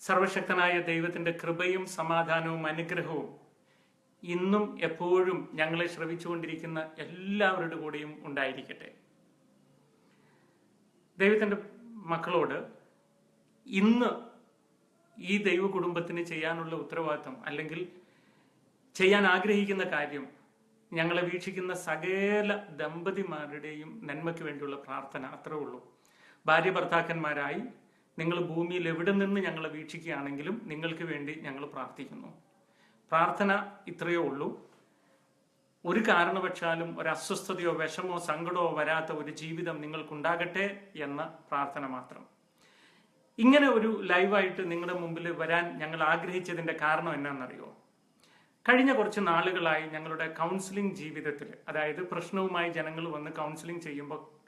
സർവശക്തനായ ദൈവത്തിന്റെ കൃപയും സമാധാനവും അനുഗ്രഹവും ഇന്നും എപ്പോഴും ഞങ്ങളെ ശ്രവിച്ചുകൊണ്ടിരിക്കുന്ന എല്ലാവരുടെ കൂടെയും ഉണ്ടായിരിക്കട്ടെ. ദൈവത്തിന്റെ മക്കളോട് ഇന്ന് ഈ ദൈവ കുടുംബത്തിന് ചെയ്യാനുള്ള ഉത്തരവാദിത്വം അല്ലെങ്കിൽ ചെയ്യാൻ ആഗ്രഹിക്കുന്ന കാര്യം ഞങ്ങളെ വീക്ഷിക്കുന്ന സകല ദമ്പതിമാരുടെയും നന്മയ്ക്ക് വേണ്ടിയുള്ള പ്രാർത്ഥന അത്രേ ഉള്ളൂ. ഭാര്യ ഭർത്താക്കന്മാരായി നിങ്ങൾ ഭൂമിയിൽ എവിടെ നിന്ന് ഞങ്ങളെ വീക്ഷിക്കുകയാണെങ്കിലും നിങ്ങൾക്ക് വേണ്ടി ഞങ്ങൾ പ്രാർത്ഥിക്കുന്നു. പ്രാർത്ഥന ഇത്രയേ ഉള്ളൂ. ഒരു കാരണവശാലും ഒരു അസ്വസ്ഥതയോ വിഷമോ സങ്കടമോ വരാത്ത ഒരു ജീവിതം നിങ്ങൾക്കുണ്ടാകട്ടെ എന്ന പ്രാർത്ഥന മാത്രം. ഇങ്ങനെ ഒരു ലൈവായിട്ട് നിങ്ങളുടെ മുമ്പിൽ വരാൻ ഞങ്ങൾ ആഗ്രഹിച്ചതിന്റെ കാരണം എന്നാണെന്നറിയോ? കഴിഞ്ഞ കുറച്ച് നാളുകളായി ഞങ്ങളുടെ കൗൺസിലിംഗ് ജീവിതത്തിൽ അതായത് പ്രശ്നവുമായി ജനങ്ങൾ വന്ന് കൗൺസിലിംഗ് ചെയ്യുമ്പോൾ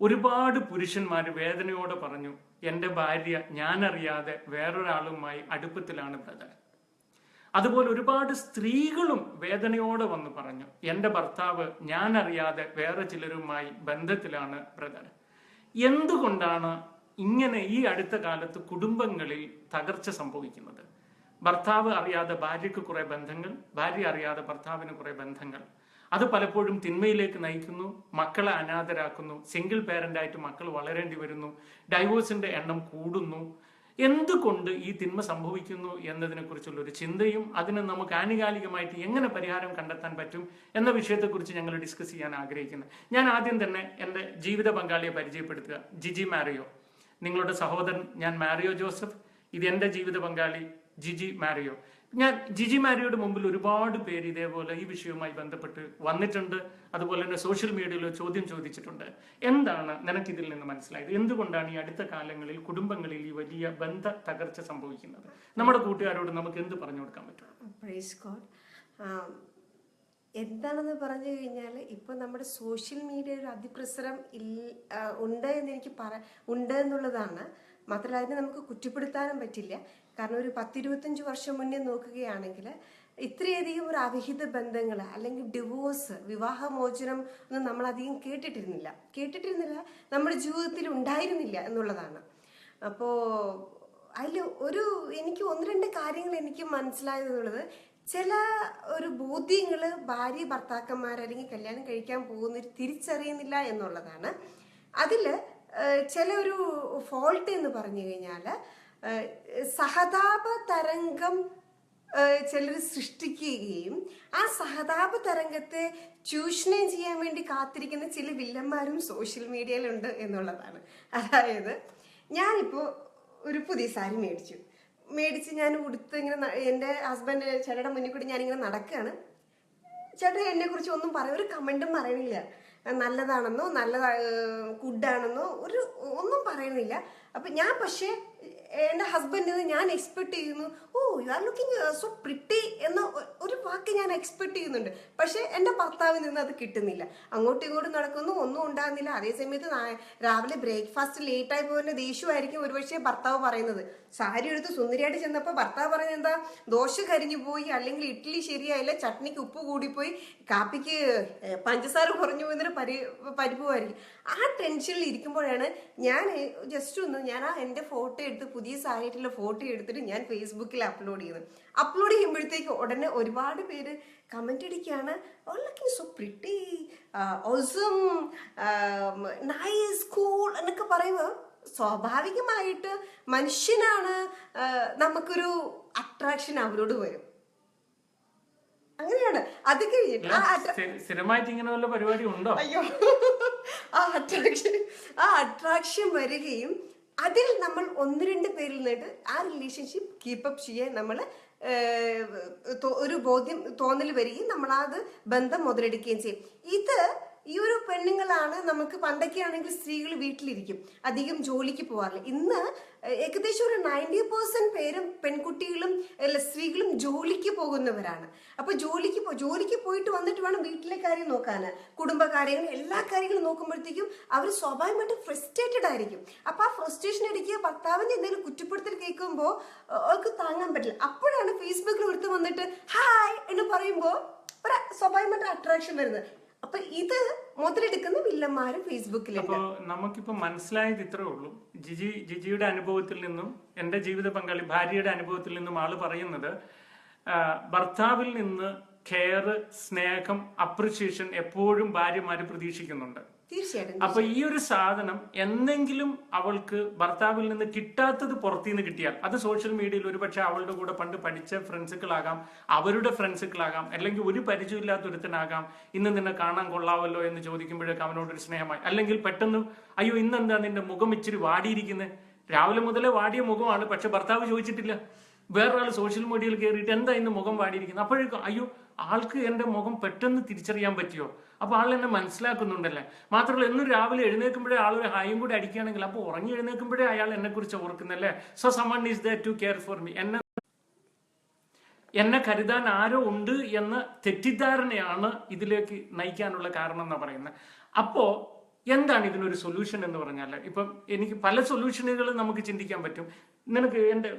ഒരുപാട് പുരുഷന്മാർ വേദനയോടെ പറഞ്ഞു എന്റെ ഭാര്യ ഞാനറിയാതെ വേറൊരാളുമായി അടുപ്പത്തിലാണ് ബ്രദർ. അതുപോലെ ഒരുപാട് സ്ത്രീകളും വേദനയോടെ വന്ന് പറഞ്ഞു എന്റെ ഭർത്താവ് ഞാനറിയാതെ വേറെ ചിലരുമായി ബന്ധത്തിലാണ് ബ്രദർ. എന്തുകൊണ്ടാണ് ഇങ്ങനെ ഈ അടുത്ത കാലത്ത് കുടുംബങ്ങളിൽ തകർച്ച സംഭവിക്കുന്നത്? ഭർത്താവ് അറിയാതെ ഭാര്യയ്ക്ക് കുറേ ബന്ധങ്ങൾ ഭാര്യ അറിയാതെ ഭർത്താവിന് കുറേ ബന്ധങ്ങൾ. അത് പലപ്പോഴും തിന്മയിലേക്ക് നയിക്കുന്നു മക്കളെ അനാഥരാക്കുന്നു സിംഗിൾ പേരന്റായിട്ട് മക്കൾ വളരേണ്ടി വരുന്നു ഡൈവോഴ്സിന്റെ എണ്ണം കൂടുന്നു. എന്തുകൊണ്ട് ഈ തിന്മ സംഭവിക്കുന്നു എന്നതിനെ കുറിച്ചുള്ള ഒരു ചിന്തയും അതിന് നമുക്ക് ആനുകാലികമായിട്ട് എങ്ങനെ പരിഹാരം കണ്ടെത്താൻ പറ്റും എന്ന വിഷയത്തെക്കുറിച്ച് ഞങ്ങൾ ഡിസ്കസ് ചെയ്യാൻ ആഗ്രഹിക്കുന്നത് ഞാൻ ആദ്യം തന്നെ എന്റെ ജീവിത പങ്കാളിയെ പരിചയപ്പെടുത്തുക. ജിജി മാരിയോ. നിങ്ങളുടെ സഹോദരൻ ഞാൻ മാരിയോ ജോസഫ്. ഇത് എന്റെ ജീവിത പങ്കാളി ജിജി മാരിയോ. ഞാൻ ജിജി മാരിയുടെ മുമ്പിൽ ഒരുപാട് പേര് ഇതേപോലെ ഈ വിഷയവുമായി ബന്ധപ്പെട്ട് വന്നിട്ടുണ്ട്. അതുപോലെ തന്നെ സോഷ്യൽ മീഡിയയിൽ ചോദ്യം ചോദിച്ചിട്ടുണ്ട്. എന്താണ് നിനക്ക് ഇതിൽ നിന്ന് മനസ്സിലായത്? എന്തുകൊണ്ടാണ് ഈ അടുത്ത കാലങ്ങളിൽ കുടുംബങ്ങളിൽ ഈ വലിയ ബന്ധ തകർച്ച സംഭവിക്കുന്നത്? നമ്മുടെ കൂട്ടുകാരോട് നമുക്ക് എന്ത് പറഞ്ഞു കൊടുക്കാൻ പറ്റും? എന്താണെന്ന് പറഞ്ഞു കഴിഞ്ഞാൽ ഇപ്പോൾ നമ്മുടെ സോഷ്യൽ മീഡിയ ഒരു അതിപ്രസരം ഇല്ല ഉണ്ട് എന്ന് എനിക്ക് പറ ഉണ്ട് എന്നുള്ളതാണ്. മാത്രമല്ല അതിനെ നമുക്ക് കുറ്റപ്പെടുത്താനും പറ്റില്ല. കാരണം ഒരു പത്തിരുപത്തഞ്ച് വർഷം മുന്നേ നോക്കുകയാണെങ്കിൽ ഇത്രയധികം ഒരു അവിഹിത ബന്ധങ്ങൾ അല്ലെങ്കിൽ ഡിവോഴ്സ് വിവാഹമോചനം ഒന്നും നമ്മൾ അധികം കേട്ടിട്ടിരുന്നില്ല. കേട്ടിട്ടിരുന്നില്ല നമ്മുടെ ജീവിതത്തിൽ ഉണ്ടായിരുന്നില്ല എന്നുള്ളതാണ്. അപ്പോൾ അതിൽ ഒരു എനിക്ക് ഒന്ന് രണ്ട് കാര്യങ്ങൾ എനിക്ക് മനസ്സിലായതെന്നുള്ളത് ചില ഒരു ബോധ്യങ്ങൾ ഭാര്യ ഭർത്താക്കന്മാർ അല്ലെങ്കിൽ കല്യാണം കഴിക്കാൻ പോകുന്നവർ തിരിച്ചറിയുന്നില്ല എന്നുള്ളതാണ്. അതിൽ ചില ഒരു ഫോൾട്ട് എന്ന് പറഞ്ഞു കഴിഞ്ഞാൽ സഹതാപ തരംഗം ചിലർ സൃഷ്ടിക്കുകയും ആ സഹതാപ തരംഗത്തെ ചൂഷണം ചെയ്യാൻ വേണ്ടി കാത്തിരിക്കുന്ന ചില വില്ലന്മാരും സോഷ്യൽ മീഡിയയിലുണ്ട് എന്നുള്ളതാണ്. അതായത് ഞാനിപ്പോൾ ഒരു പുതിയ സാരി മേടിച്ചു. മേടിച്ച് ഞാൻ ഉടുത്ത് ഇങ്ങനെ എന്റെ ഹസ്ബൻഡ് ചേട്ടയുടെ മുന്നിൽ കൂടി ഞാനിങ്ങനെ നടക്കുകയാണ് ചേട്ടൻ എന്നെ കുറിച്ച് ഒന്നും പറയും ഒരു കമന്റും പറയണില്ല. നല്ലതാണെന്നോ നല്ല ഗുഡാണെന്നോ ഒരു ഒന്നും പറയുന്നില്ല അപ്പം ഞാൻ പക്ഷേ എന്റെ ഹസ്ബൻഡിൽ ഞാൻ എക്സ്പെക്ട് ചെയ്യുന്നു ഓ you are looking so pretty എന്ന ഒരു വാക്ക് ഞാൻ എക്സ്പെക്ട് ചെയ്യുന്നുണ്ട്. പക്ഷേ എന്റെ ഭർത്താവിൽ നിന്ന് അത് കിട്ടുന്നില്ല. അങ്ങോട്ടും ഇങ്ങോട്ടും നടക്കുന്നു ഒന്നും ഉണ്ടാകുന്നില്ല. അതേ സമയത്ത് രാവിലെ ബ്രേക്ക്ഫാസ്റ്റ് ലേറ്റ് ആയി പോകുന്ന ദേഷ്യമായിരിക്കും ഒരുപക്ഷെ ഭർത്താവ് പറയുന്നത്. സാരി എടുത്ത് സുന്ദരിയായിട്ട് ചെന്നപ്പോൾ ഭർത്താവ് പറയുന്നത് എന്താ? ദോശ കരിഞ്ഞു പോയി അല്ലെങ്കിൽ ഇഡ്ഡലി ശരിയായില്ല ചട്നിക്ക് ഉപ്പ് കൂടിപ്പോയി കാപ്പിക്ക് പഞ്ചസാര കുറഞ്ഞു പോകുന്നൊരു പരി പരിപോവായിരിക്കും ആ ടെൻഷനിൽ ഇരിക്കുമ്പോഴാണ് ഞാൻ ജസ്റ്റ് ഒന്ന് ഞാൻ ആ എന്റെ ഫോട്ടോ എടുത്ത് പുതിയ സാരിയായിട്ടുള്ള ഫോട്ടോ എടുത്തിട്ട് ഞാൻ ഫേസ്ബുക്കിൽ അപ്ലോഡ് ചെയ്യുന്നത് അപ്ലോഡ് ചെയ്യുമ്പോഴത്തേക്ക് ഉടനെ ഒരുപാട് പേര് കമന്റ് അടിക്കുകയാണ്. Looking so pretty awesome nice cool എന്നൊക്കെ പറയുമ്പോൾ സ്വാഭാവികമായിട്ട് മനുഷ്യനാണ് നമുക്കൊരു അട്രാക്ഷൻ അവരോട് വരും. അങ്ങനെയാണ്. അത് കഴിഞ്ഞിട്ട് സ്ഥിരമായിട്ട് ഇങ്ങനെ വല്ല പരിപാടി ഉണ്ടോ? അയ്യോ. ആ അട്രാക്ഷൻ ആ അട്രാക്ഷൻ വരികയും അതിൽ നമ്മൾ ഒന്ന് രണ്ട് പേരിൽ നിന്നിട്ട് ആ റിലേഷൻഷിപ്പ് കീപ്പപ്പ് ചെയ്യാൻ നമ്മൾ ഒരു ബോധ്യം തോന്നൽ വരികയും നമ്മൾ അത് ബന്ധം മുതലെടുക്കുകയും ചെയ്യും. ഇത് ഈ ഒരു പെണ്ണുങ്ങളാണ് നമുക്ക് പണ്ടൊക്കെ ആണെങ്കിൽ സ്ത്രീകൾ വീട്ടിലിരിക്കും അധികം ജോലിക്ക് പോകാറില്ല ഇന്ന് ഏകദേശം ഒരു നയന്റി പെർസെന്റ് പേരും പെൺകുട്ടികളും സ്ത്രീകളും ജോലിക്ക് പോകുന്നവരാണ്. അപ്പൊ ജോലിക്ക് ജോലിക്ക് പോയിട്ട് വന്നിട്ട് വേണം വീട്ടിലെ കാര്യം നോക്കാൻ കുടുംബകാര്യങ്ങൾ എല്ലാ കാര്യങ്ങളും നോക്കുമ്പോഴത്തേക്കും അവർ സ്വാഭാവികമായിട്ടും ഫ്രസ്ട്രേറ്റഡ് ആയിരിക്കും. അപ്പൊ ആ ഫ്രസ്ട്രേഷൻ ഇടയ്ക്ക് ഭർത്താവിന്റെ എന്തെങ്കിലും കുറ്റപ്പെടുത്തൽ കേൾക്കുമ്പോൾ അവർക്ക് താങ്ങാൻ പറ്റില്ല. അപ്പോഴാണ് ഫേസ്ബുക്കിൽ എടുത്ത് വന്നിട്ട് ഹായ് എന്ന് പറയുമ്പോൾ സ്വാഭാവികമായിട്ട് അട്രാക്ഷൻ വരുന്നത്. അപ്പൊ ഇത് മുതലെടുക്കുന്ന വില്ലന്മാര് ഫേസ്ബുക്കിലുണ്ട് നമുക്കിപ്പോ മനസ്സിലായത് ഇത്രേ ഉള്ളൂ. ജിജി ജിജിയുടെ അനുഭവത്തിൽ നിന്നും എന്റെ ജീവിത പങ്കാളി ഭാര്യയുടെ അനുഭവത്തിൽ നിന്നും ആൾ പറയുന്നത് ഭർത്താവിൽ നിന്ന് കെയർ സ്നേഹം അപ്രിസിയേഷൻ എപ്പോഴും ഭാര്യമാര് പ്രതീക്ഷിക്കുന്നുണ്ട്. തീർച്ചയായിട്ടും അപ്പൊ ഈ ഒരു സാധനം എന്തെങ്കിലും അവൾക്ക് ഭർത്താവിൽ നിന്ന് കിട്ടാത്തത് പുറത്തുനിന്ന് കിട്ടിയാൽ അത് സോഷ്യൽ മീഡിയയിൽ ഒരുപക്ഷെ അവളുടെ കൂടെ പണ്ട് പഠിച്ച ഫ്രണ്ട്സുകളാകാം അവരുടെ ഫ്രണ്ട്സുകളാകാം അല്ലെങ്കിൽ ഒരു പരിചയമില്ലാത്ത ഒരുത്തനാകാം ഇന്ന് നിന്നെ കാണാൻ കൊള്ളാവല്ലോ എന്ന് ചോദിക്കുമ്പോഴേക്ക് അവനോടൊരു സ്നേഹമായി. അല്ലെങ്കിൽ പെട്ടെന്ന് അയ്യോ ഇന്നെന്താ നിന്റെ മുഖം ഇച്ചിരി വാടിയിരിക്കുന്നത് രാവിലെ മുതലേ വാടിയ മുഖമാണ് പക്ഷെ ഭർത്താവ് ചോദിച്ചിട്ടില്ല. വേറൊരാൾ സോഷ്യൽ മീഡിയയിൽ കയറിയിട്ട് എന്താ ഇന്ന് മുഖം വാടിയിരിക്കുന്നത് അപ്പോഴേക്കും അയ്യോ ആൾക്ക് എന്റെ മുഖം പെട്ടെന്ന് തിരിച്ചറിയാൻ പറ്റിയോ? അപ്പൊ ആൾ എന്നെ മനസ്സിലാക്കുന്നുണ്ടല്ലേ? മാത്രമല്ല എന്നും രാവിലെ എഴുന്നേൽക്കുമ്പോഴേ ആൾ ഒരു ഹായും കൂടി അടിക്കുകയാണെങ്കിൽ അപ്പോൾ ഉറങ്ങി എഴുന്നേൽക്കുമ്പോഴേ അയാൾ എന്നെ കുറിച്ച് ഓർക്കുന്നല്ലേ? So someone is the to care for me എന്നെ എന്നെ കരുതാൻ ആരോ ഉണ്ട് എന്ന തെറ്റിദ്ധാരണയാണ് ഇതിലേക്ക് നയിക്കാനുള്ള കാരണം എന്നാ പറയുന്നത്. അപ്പോ എന്താണ് ഇതിനൊരു സൊല്യൂഷൻ എന്ന് പറഞ്ഞാൽ ഇപ്പം എനിക്ക് പല സൊല്യൂഷനുകൾ നമുക്ക് ചിന്തിക്കാൻ പറ്റും. നിനക്ക് എന്റെ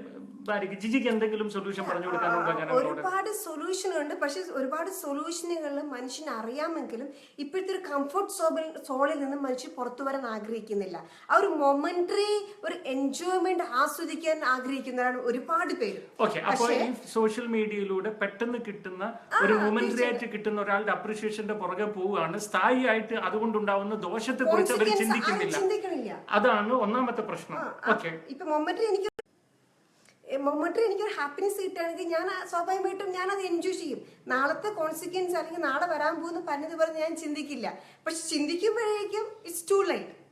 ഭാര്യക്ക് ജിജിക്ക് എന്തെങ്കിലും സൊല്യൂഷൻ പറഞ്ഞു കൊടുക്കാനുണ്ടോ ഒരുപാട് സൊല്യൂഷൻ ഉണ്ട്. പക്ഷെ ഒരുപാട് സൊല്യൂഷനുകൾ മനുഷ്യൻ അറിയാമെങ്കിലും ഇപ്പോഴത്തെ ഒരു കംഫർട്ട് സോബിൽ സോണിൽ നിന്ന് മനുഷ്യൻ പുറത്തു വരാൻ ആഗ്രഹിക്കുന്നില്ല. ആ ഒരു മൊമെന്ററി ഒരു എൻജോയ്മെന്റ് ആസ്വദിക്കാൻ ആഗ്രഹിക്കുന്നവരാണ് ഒരുപാട് പേര്. ഓക്കെ അപ്പോൾ ഈ സോഷ്യൽ മീഡിയയിലൂടെ പെട്ടെന്ന് കിട്ടുന്ന ഒരു മൊമെന്ററി ആയിട്ട് കിട്ടുന്ന ഒരാളുടെ അപ്രിഷിയേഷന്റെ പുറകെ പോവുകയാണ്. സ്ഥായിയായിട്ട് അതുകൊണ്ടുണ്ടാവുന്ന ദോഷത്തെ കുറിച്ച് അവർ ചിന്തിക്കുന്നില്ല. അതാണ് ഒന്നാമത്തെ പ്രശ്നം. ഓക്കെ ഇപ്പൊ എനിക്ക് മൊമെന്ററി എനിക്കൊരു ഹാപ്പിനെസ് കിട്ടുകയാണെങ്കിൽ ഞാൻ സ്വാഭാവികമായിട്ടും ഞാൻ അത് എൻജോയ് ചെയ്യും. നാളത്തെ കോൺസിക്വൻസ് അല്ലെങ്കിൽ നാളെ വരാൻ പോകുന്ന പറഞ്ഞതുപോലെ ഞാൻ ചിന്തിക്കില്ല. പക്ഷെ ചിന്തിക്കുമ്പോഴേക്കും ഇറ്റ്സ് ടു ലൈറ്റ്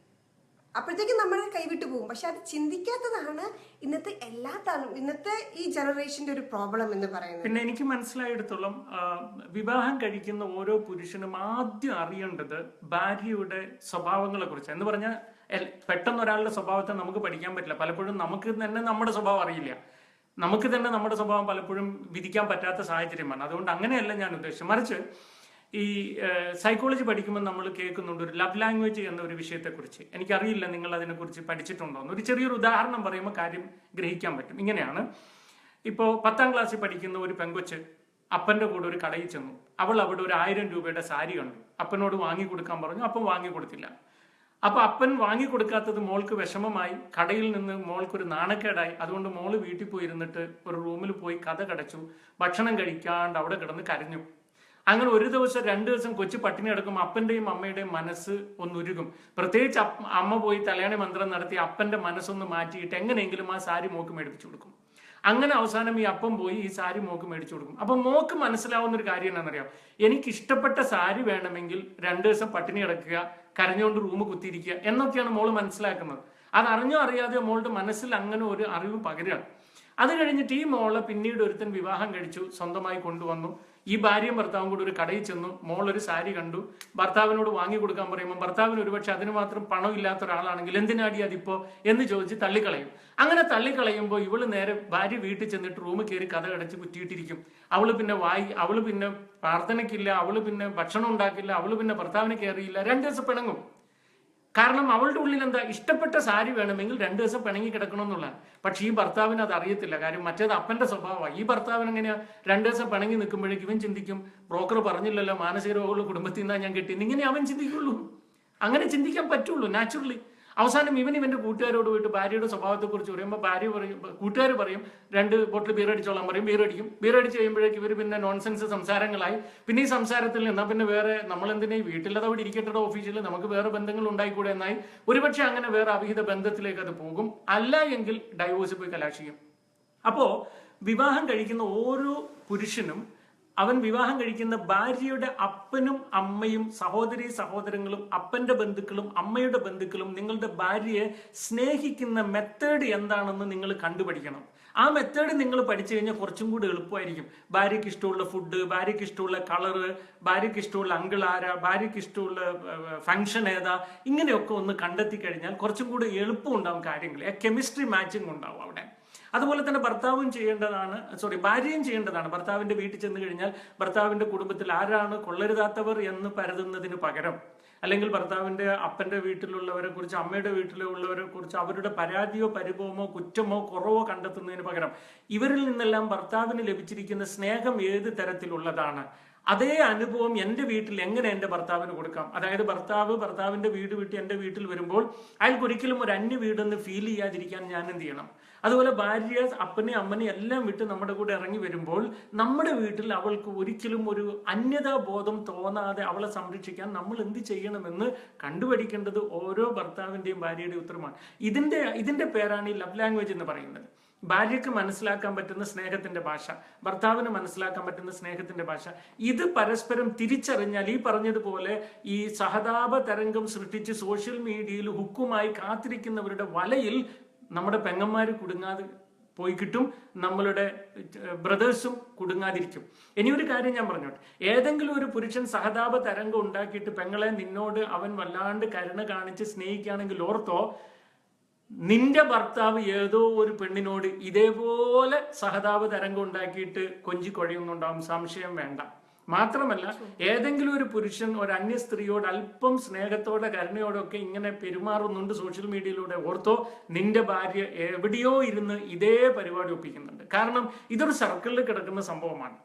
അപ്പോഴത്തേക്കും നമ്മൾ കൈവിട്ടു പോകും. പക്ഷെ അത് ചിന്തിക്കാത്തതാണ് ഇന്നത്തെ എല്ലാ ഇന്നത്തെ ഈ ജനറേഷന്റെ ഒരു പ്രോബ്ലം എന്ന് പറയുന്നത്. പിന്നെ എനിക്ക് മനസ്സിലായിടത്തോളം വിവാഹം കഴിക്കുന്ന ഓരോ പുരുഷനും ആദ്യം അറിയേണ്ടത് ഭാര്യയുടെ സ്വഭാവങ്ങളെ കുറിച്ച്. എന്ന് പറഞ്ഞാൽ പെട്ടെന്ന് ഒരാളുടെ സ്വഭാവത്തെ നമുക്ക് പഠിക്കാൻ പറ്റില്ല. പലപ്പോഴും നമുക്ക് തന്നെ നമ്മുടെ സ്വഭാവം അറിയില്ല. നമുക്ക് തന്നെ നമ്മുടെ സ്വഭാവം പലപ്പോഴും വിധിക്കാൻ പറ്റാത്ത സാഹചര്യമാണ്. അതുകൊണ്ട് അങ്ങനെയല്ല ഞാൻ ഉദ്ദേശിച്ചത്. മറിച്ച് ഈ സൈക്കോളജി പഠിക്കുമ്പോൾ നമ്മൾ കേൾക്കുന്നുണ്ട് ഒരു ലവ് ലാംഗ്വേജ് എന്ന ഒരു വിഷയത്തെക്കുറിച്ച്. എനിക്കറിയില്ല നിങ്ങൾ അതിനെക്കുറിച്ച് പഠിച്ചിട്ടുണ്ടോ എന്ന്. ഒരു ചെറിയൊരു ഉദാഹരണം പറയുമ്പോൾ കാര്യം ഗ്രഹിക്കാൻ പറ്റും. ഇങ്ങനെയാണ്. ഇപ്പോൾ പത്താം ക്ലാസ്സിൽ പഠിക്കുന്ന ഒരു പെങ്കൊച്ച് അപ്പന്റെ കൂടെ ഒരു കടയിൽ ചെന്നു. അവൾ അവിടെ ഒരു ആയിരം രൂപയുടെ സാരി കണ്ടു. അപ്പനോട് വാങ്ങി കൊടുക്കാൻ പറഞ്ഞു. അപ്പം വാങ്ങി കൊടുത്തില്ല അപ്പൊ അപ്പൻ വാങ്ങി കൊടുക്കാത്തത് മോൾക്ക് വിഷമമായി. കടയിൽ നിന്ന് മോൾക്കൊരു നാണക്കേടായി. അതുകൊണ്ട് മോൾ വീട്ടിൽ പോയി ഇരുന്നിട്ട് ഒരു റൂമിൽ പോയി കഥ കടച്ചു. ഭക്ഷണം കഴിക്കാണ്ട് അവിടെ കിടന്ന് കരഞ്ഞു. അങ്ങനെ ഒരു ദിവസം രണ്ടു ദിവസം കൊച്ചു പട്ടിണി കിടക്കും അപ്പന്റെയും അമ്മയുടെയും മനസ്സ് ഒന്നുരുകും. പ്രത്യേകിച്ച് അമ്മ പോയി തലയാണി മന്ത്രം നടത്തി അപ്പന്റെ മനസ്സൊന്ന് മാറ്റിയിട്ട് എങ്ങനെയെങ്കിലും ആ സാരി മോക്ക് മേടിപ്പിച്ചു കൊടുക്കും. അങ്ങനെ അവസാനം ഈ അപ്പം പോയി ഈ സാരി മോക്ക് മേടിച്ചു കൊടുക്കും. അപ്പൊ മോക്ക് മനസ്സിലാവുന്ന ഒരു കാര്യം എന്താണെന്നറിയാം? എനിക്ക് ഇഷ്ടപ്പെട്ട സാരി വേണമെങ്കിൽ രണ്ടു ദിവസം പട്ടിണി കിടക്കുക കരഞ്ഞുകൊണ്ട് റൂം കുത്തിയിരിക്കുക എന്നൊക്കെയാണ് മോൾ മനസ്സിലാക്കുന്നത്. അത് അറിഞ്ഞോ അറിയാതെയോ മോളുടെ മനസ്സിൽ അങ്ങനെ ഒരു അറിവ് പകരുകയാണ്. അത് കഴിഞ്ഞിട്ട് ഈ മോളെ പിന്നീട് ഒരുത്തൻ വിവാഹം കഴിച്ചു സ്വന്തമായി കൊണ്ടുവന്നു. ഈ ഭാര്യയും ഭർത്താവും കൂടി ഒരു കടയിൽ ചെന്നു. മോൾ ഒരു സാരി കണ്ടു. ഭർത്താവിനോട് വാങ്ങി കൊടുക്കാൻ പറയുമ്പോൾ ഭർത്താവിന് ഒരുപക്ഷെ അതിന് മാത്രം പണം ഇല്ലാത്ത ഒരാളാണെങ്കിൽ എന്തിനാടി അതിപ്പോ എന്ന് ചോദിച്ച് തള്ളിക്കളയും. അങ്ങനെ തള്ളിക്കളയുമ്പോൾ ഇവൾ നേരെ ഭാര്യ വീട്ടിൽ ചെന്നിട്ട് റൂമിൽ കയറി കഥ അടച്ച് കുറ്റിയിട്ടിരിക്കും. അവൾ പിന്നെ വായി അവൾ പിന്നെ പ്രാർത്ഥനയ്ക്കില്ല അവൾ പിന്നെ ഭക്ഷണം ഉണ്ടാക്കില്ല അവൾ പിന്നെ ഭർത്താവിനെ കയറിയില്ല രണ്ടു ദിവസം പിണങ്ങും. കാരണം അവളുടെ ഉള്ളിൽ എന്താ ഇഷ്ടപ്പെട്ട സാരി വേണമെങ്കിൽ രണ്ടു ദിവസം പിണങ്ങി കിടക്കണം പക്ഷേ ഈ ഭർത്താവിന് അത് അറിയത്തില്ല. കാര്യം മറ്റേത് അപ്പന്റെ സ്വഭാവമാണ് ഈ ഭർത്താവിന് എങ്ങനെയാ? രണ്ടു ദിവസം പിണങ്ങി നിൽക്കുമ്പോഴേക്കും ഇവൻ ചിന്തിക്കും ബ്രോക്കർ പറഞ്ഞില്ലല്ലോ മാനസിക രോഗമുള്ള കുടുംബത്തിൽ നിന്നാണ് ഞാൻ കിട്ടി ഇങ്ങനെ അവൻ ചിന്തിക്കുള്ളൂ. അങ്ങനെ ചിന്തിക്കാൻ പറ്റുള്ളൂ നാച്ചുറലി അവസാനം ഇവൻ ഇവന്റെ കൂട്ടുകാരോട് പോയിട്ട് ഭാര്യയുടെ സ്വഭാവത്തെക്കുറിച്ച് പറയുമ്പോൾ ഭാര്യ പറയും കൂട്ടുകാർ പറയും രണ്ട് ബോട്ടിൽ ബീർ അടിച്ചോളാൻ പറയും. ബീർ അടിക്കും. ബീർ കഴിയുമ്പോഴേക്ക് ഇവർ പിന്നെ നോൺസെൻസ് സംസാരങ്ങളായി. പിന്നെ ഈ സംസാരത്തിൽ നിന്നാൽ പിന്നെ വേറെ നമ്മൾ എന്തിനാ ഈ വീട്ടിലത് അവിടെ ഇരിക്കട്ടെ ഓഫീസിൽ നമുക്ക് വേറെ ബന്ധങ്ങൾ ഉണ്ടായിക്കൂടെ എന്നായി. ഒരുപക്ഷെ അങ്ങനെ വേറെ അവിഹിത ബന്ധത്തിലേക്ക് അത് പോകും. അല്ല എങ്കിൽ ഡൈവോഴ്സ് പോയി കലാശിക്കും. അപ്പോൾ വിവാഹം കഴിക്കുന്ന ഓരോ പുരുഷനും അവൻ വിവാഹം കഴിക്കുന്ന ഭാര്യയുടെ അപ്പനും അമ്മയും സഹോദരി സഹോദരങ്ങളും അപ്പന്റെ ബന്ധുക്കളും അമ്മയുടെ ബന്ധുക്കളും നിങ്ങളുടെ ഭാര്യയെ സ്നേഹിക്കുന്ന മെത്തേഡ് എന്താണെന്ന് നിങ്ങൾ കണ്ടുപഠിക്കണം. ആ മെത്തേഡ് നിങ്ങൾ പഠിച്ചു കഴിഞ്ഞാൽ കുറച്ചും കൂടി എളുപ്പമായിരിക്കും. ഭാര്യയ്ക്ക് ഇഷ്ടമുള്ള ഫുഡ് ഭാര്യയ്ക്ക് ഇഷ്ടമുള്ള കളറ് ഭാര്യയ്ക്ക് ഇഷ്ടമുള്ള അങ്കിൾ ആരാ ഭാര്യയ്ക്ക് ഇഷ്ടമുള്ള ഫംഗ്ഷൻ ഏതാ ഇങ്ങനെയൊക്കെ ഒന്ന് കണ്ടെത്തി കഴിഞ്ഞാൽ കുറച്ചും കൂടി എളുപ്പം ഉണ്ടാവും കാര്യങ്ങൾ കെമിസ്ട്രി മാച്ചിങ് ഉണ്ടാവും അവിടെ. അതുപോലെ തന്നെ ഭർത്താവും ചെയ്യേണ്ടതാണ് സോറി ഭാര്യയും ചെയ്യേണ്ടതാണ്. ഭർത്താവിന്റെ വീട്ടിൽ ചെന്ന് കഴിഞ്ഞാൽ ഭർത്താവിന്റെ കുടുംബത്തിൽ ആരാണ് കൊള്ളരുതാത്തവർ എന്ന് പരതുന്നതിന് പകരം അല്ലെങ്കിൽ ഭർത്താവിന്റെ അപ്പന്റെ വീട്ടിലുള്ളവരെ കുറിച്ച് അമ്മയുടെ വീട്ടിലുള്ളവരെ കുറിച്ച് അവരുടെ പരാതിയോ പരിഭവമോ കുറ്റമോ കുറവോ കണ്ടെത്തുന്നതിന് പകരം ഇവരിൽ നിന്നെല്ലാം ഭർത്താവിന് ലഭിച്ചിരിക്കുന്ന സ്നേഹം ഏത് തരത്തിലുള്ളതാണ്? അതേ അനുഭവം എന്റെ വീട്ടിൽ എങ്ങനെ എന്റെ ഭർത്താവിന് കൊടുക്കാം? അതായത് ഭർത്താവ് ഭർത്താവിന്റെ വീട് വിട്ട് എന്റെ വീട്ടിൽ വരുമ്പോൾ അയാൾക്ക് ഒരിക്കലും ഒരു അന്യ വീടെന്ന് ഫീൽ ചെയ്യാതിരിക്കാൻ ഞാൻ എന്ത് ചെയ്യണം? അതുപോലെ ഭാര്യ അപ്പനെ അമ്മനെ എല്ലാം വിട്ട് നമ്മുടെ കൂടെ ഇറങ്ങി വരുമ്പോൾ നമ്മുടെ വീട്ടിൽ അവൾക്ക് ഒരിക്കലും ഒരു അന്യതാ ബോധം തോന്നാതെ അവളെ സംരക്ഷിക്കാൻ നമ്മൾ എന്ത് ചെയ്യണമെന്ന് കണ്ടുപഠിക്കേണ്ടത് ഓരോ ഭർത്താവിന്റെയും ഭാര്യയുടെയും ഉത്തരമാണ്. ഇതിന്റെ ഇതിന്റെ പേരാണ് ഈ ലവ് ലാംഗ്വേജ് എന്ന് പറയുന്നത്. ഭാര്യയ്ക്ക് മനസ്സിലാക്കാൻ പറ്റുന്ന സ്നേഹത്തിന്റെ ഭാഷ ഭർത്താവിന് മനസ്സിലാക്കാൻ പറ്റുന്ന സ്നേഹത്തിന്റെ ഭാഷ ഇത് പരസ്പരം തിരിച്ചറിഞ്ഞാൽ ഈ പറഞ്ഞതുപോലെ ഈ സഹതാപ തരംഗം സൃഷ്ടിച്ച് സോഷ്യൽ മീഡിയയിൽ ഹുക്കുമായി കാത്തിരിക്കുന്നവരുടെ വലയിൽ നമ്മുടെ പെങ്ങന്മാർ കുടുങ്ങാതെ പോയി കിട്ടും നമ്മളുടെ ബ്രദേഴ്സും കുടുങ്ങാതിരിക്കും. ഇനി ഒരു കാര്യം ഞാൻ പറഞ്ഞോട്ടെ. ഏതെങ്കിലും ഒരു പുരുഷൻ സഹതാപ തരംഗം ഉണ്ടാക്കിയിട്ട് പെങ്ങളെ നിന്നോട് അവൻ വല്ലാണ്ട് കരുണ കാണിച്ച് സ്നേഹിക്കുകയാണെങ്കിൽ ഓർത്തോ നിന്റെ ഭർത്താവ് ഏതോ ഒരു പെണ്ണിനോട് ഇതേപോലെ സഹതാപ തരംഗം ഉണ്ടാക്കിയിട്ട് കൊഞ്ചി കൊഴയുന്നുണ്ടാവും. സംശയം വേണ്ട. മാത്രമല്ല ഏതെങ്കിലും ഒരു പുരുഷൻ ഒരു അന്യ സ്ത്രീയോട് അല്പം സ്നേഹത്തോടെ കരുണയോടൊക്കെ ഇങ്ങനെ പെരുമാറുന്നുണ്ട് സോഷ്യൽ മീഡിയയിലൂടെ ഓർത്തോ നിന്റെ ഭാര്യ എവിടെയോ ഇരുന്ന് ഇതേ പരിപാടി ഒപ്പിക്കുന്നുണ്ട്. കാരണം ഇതൊരു സർക്കിളിൽ കിടക്കുന്ന സംഭവമാണ്.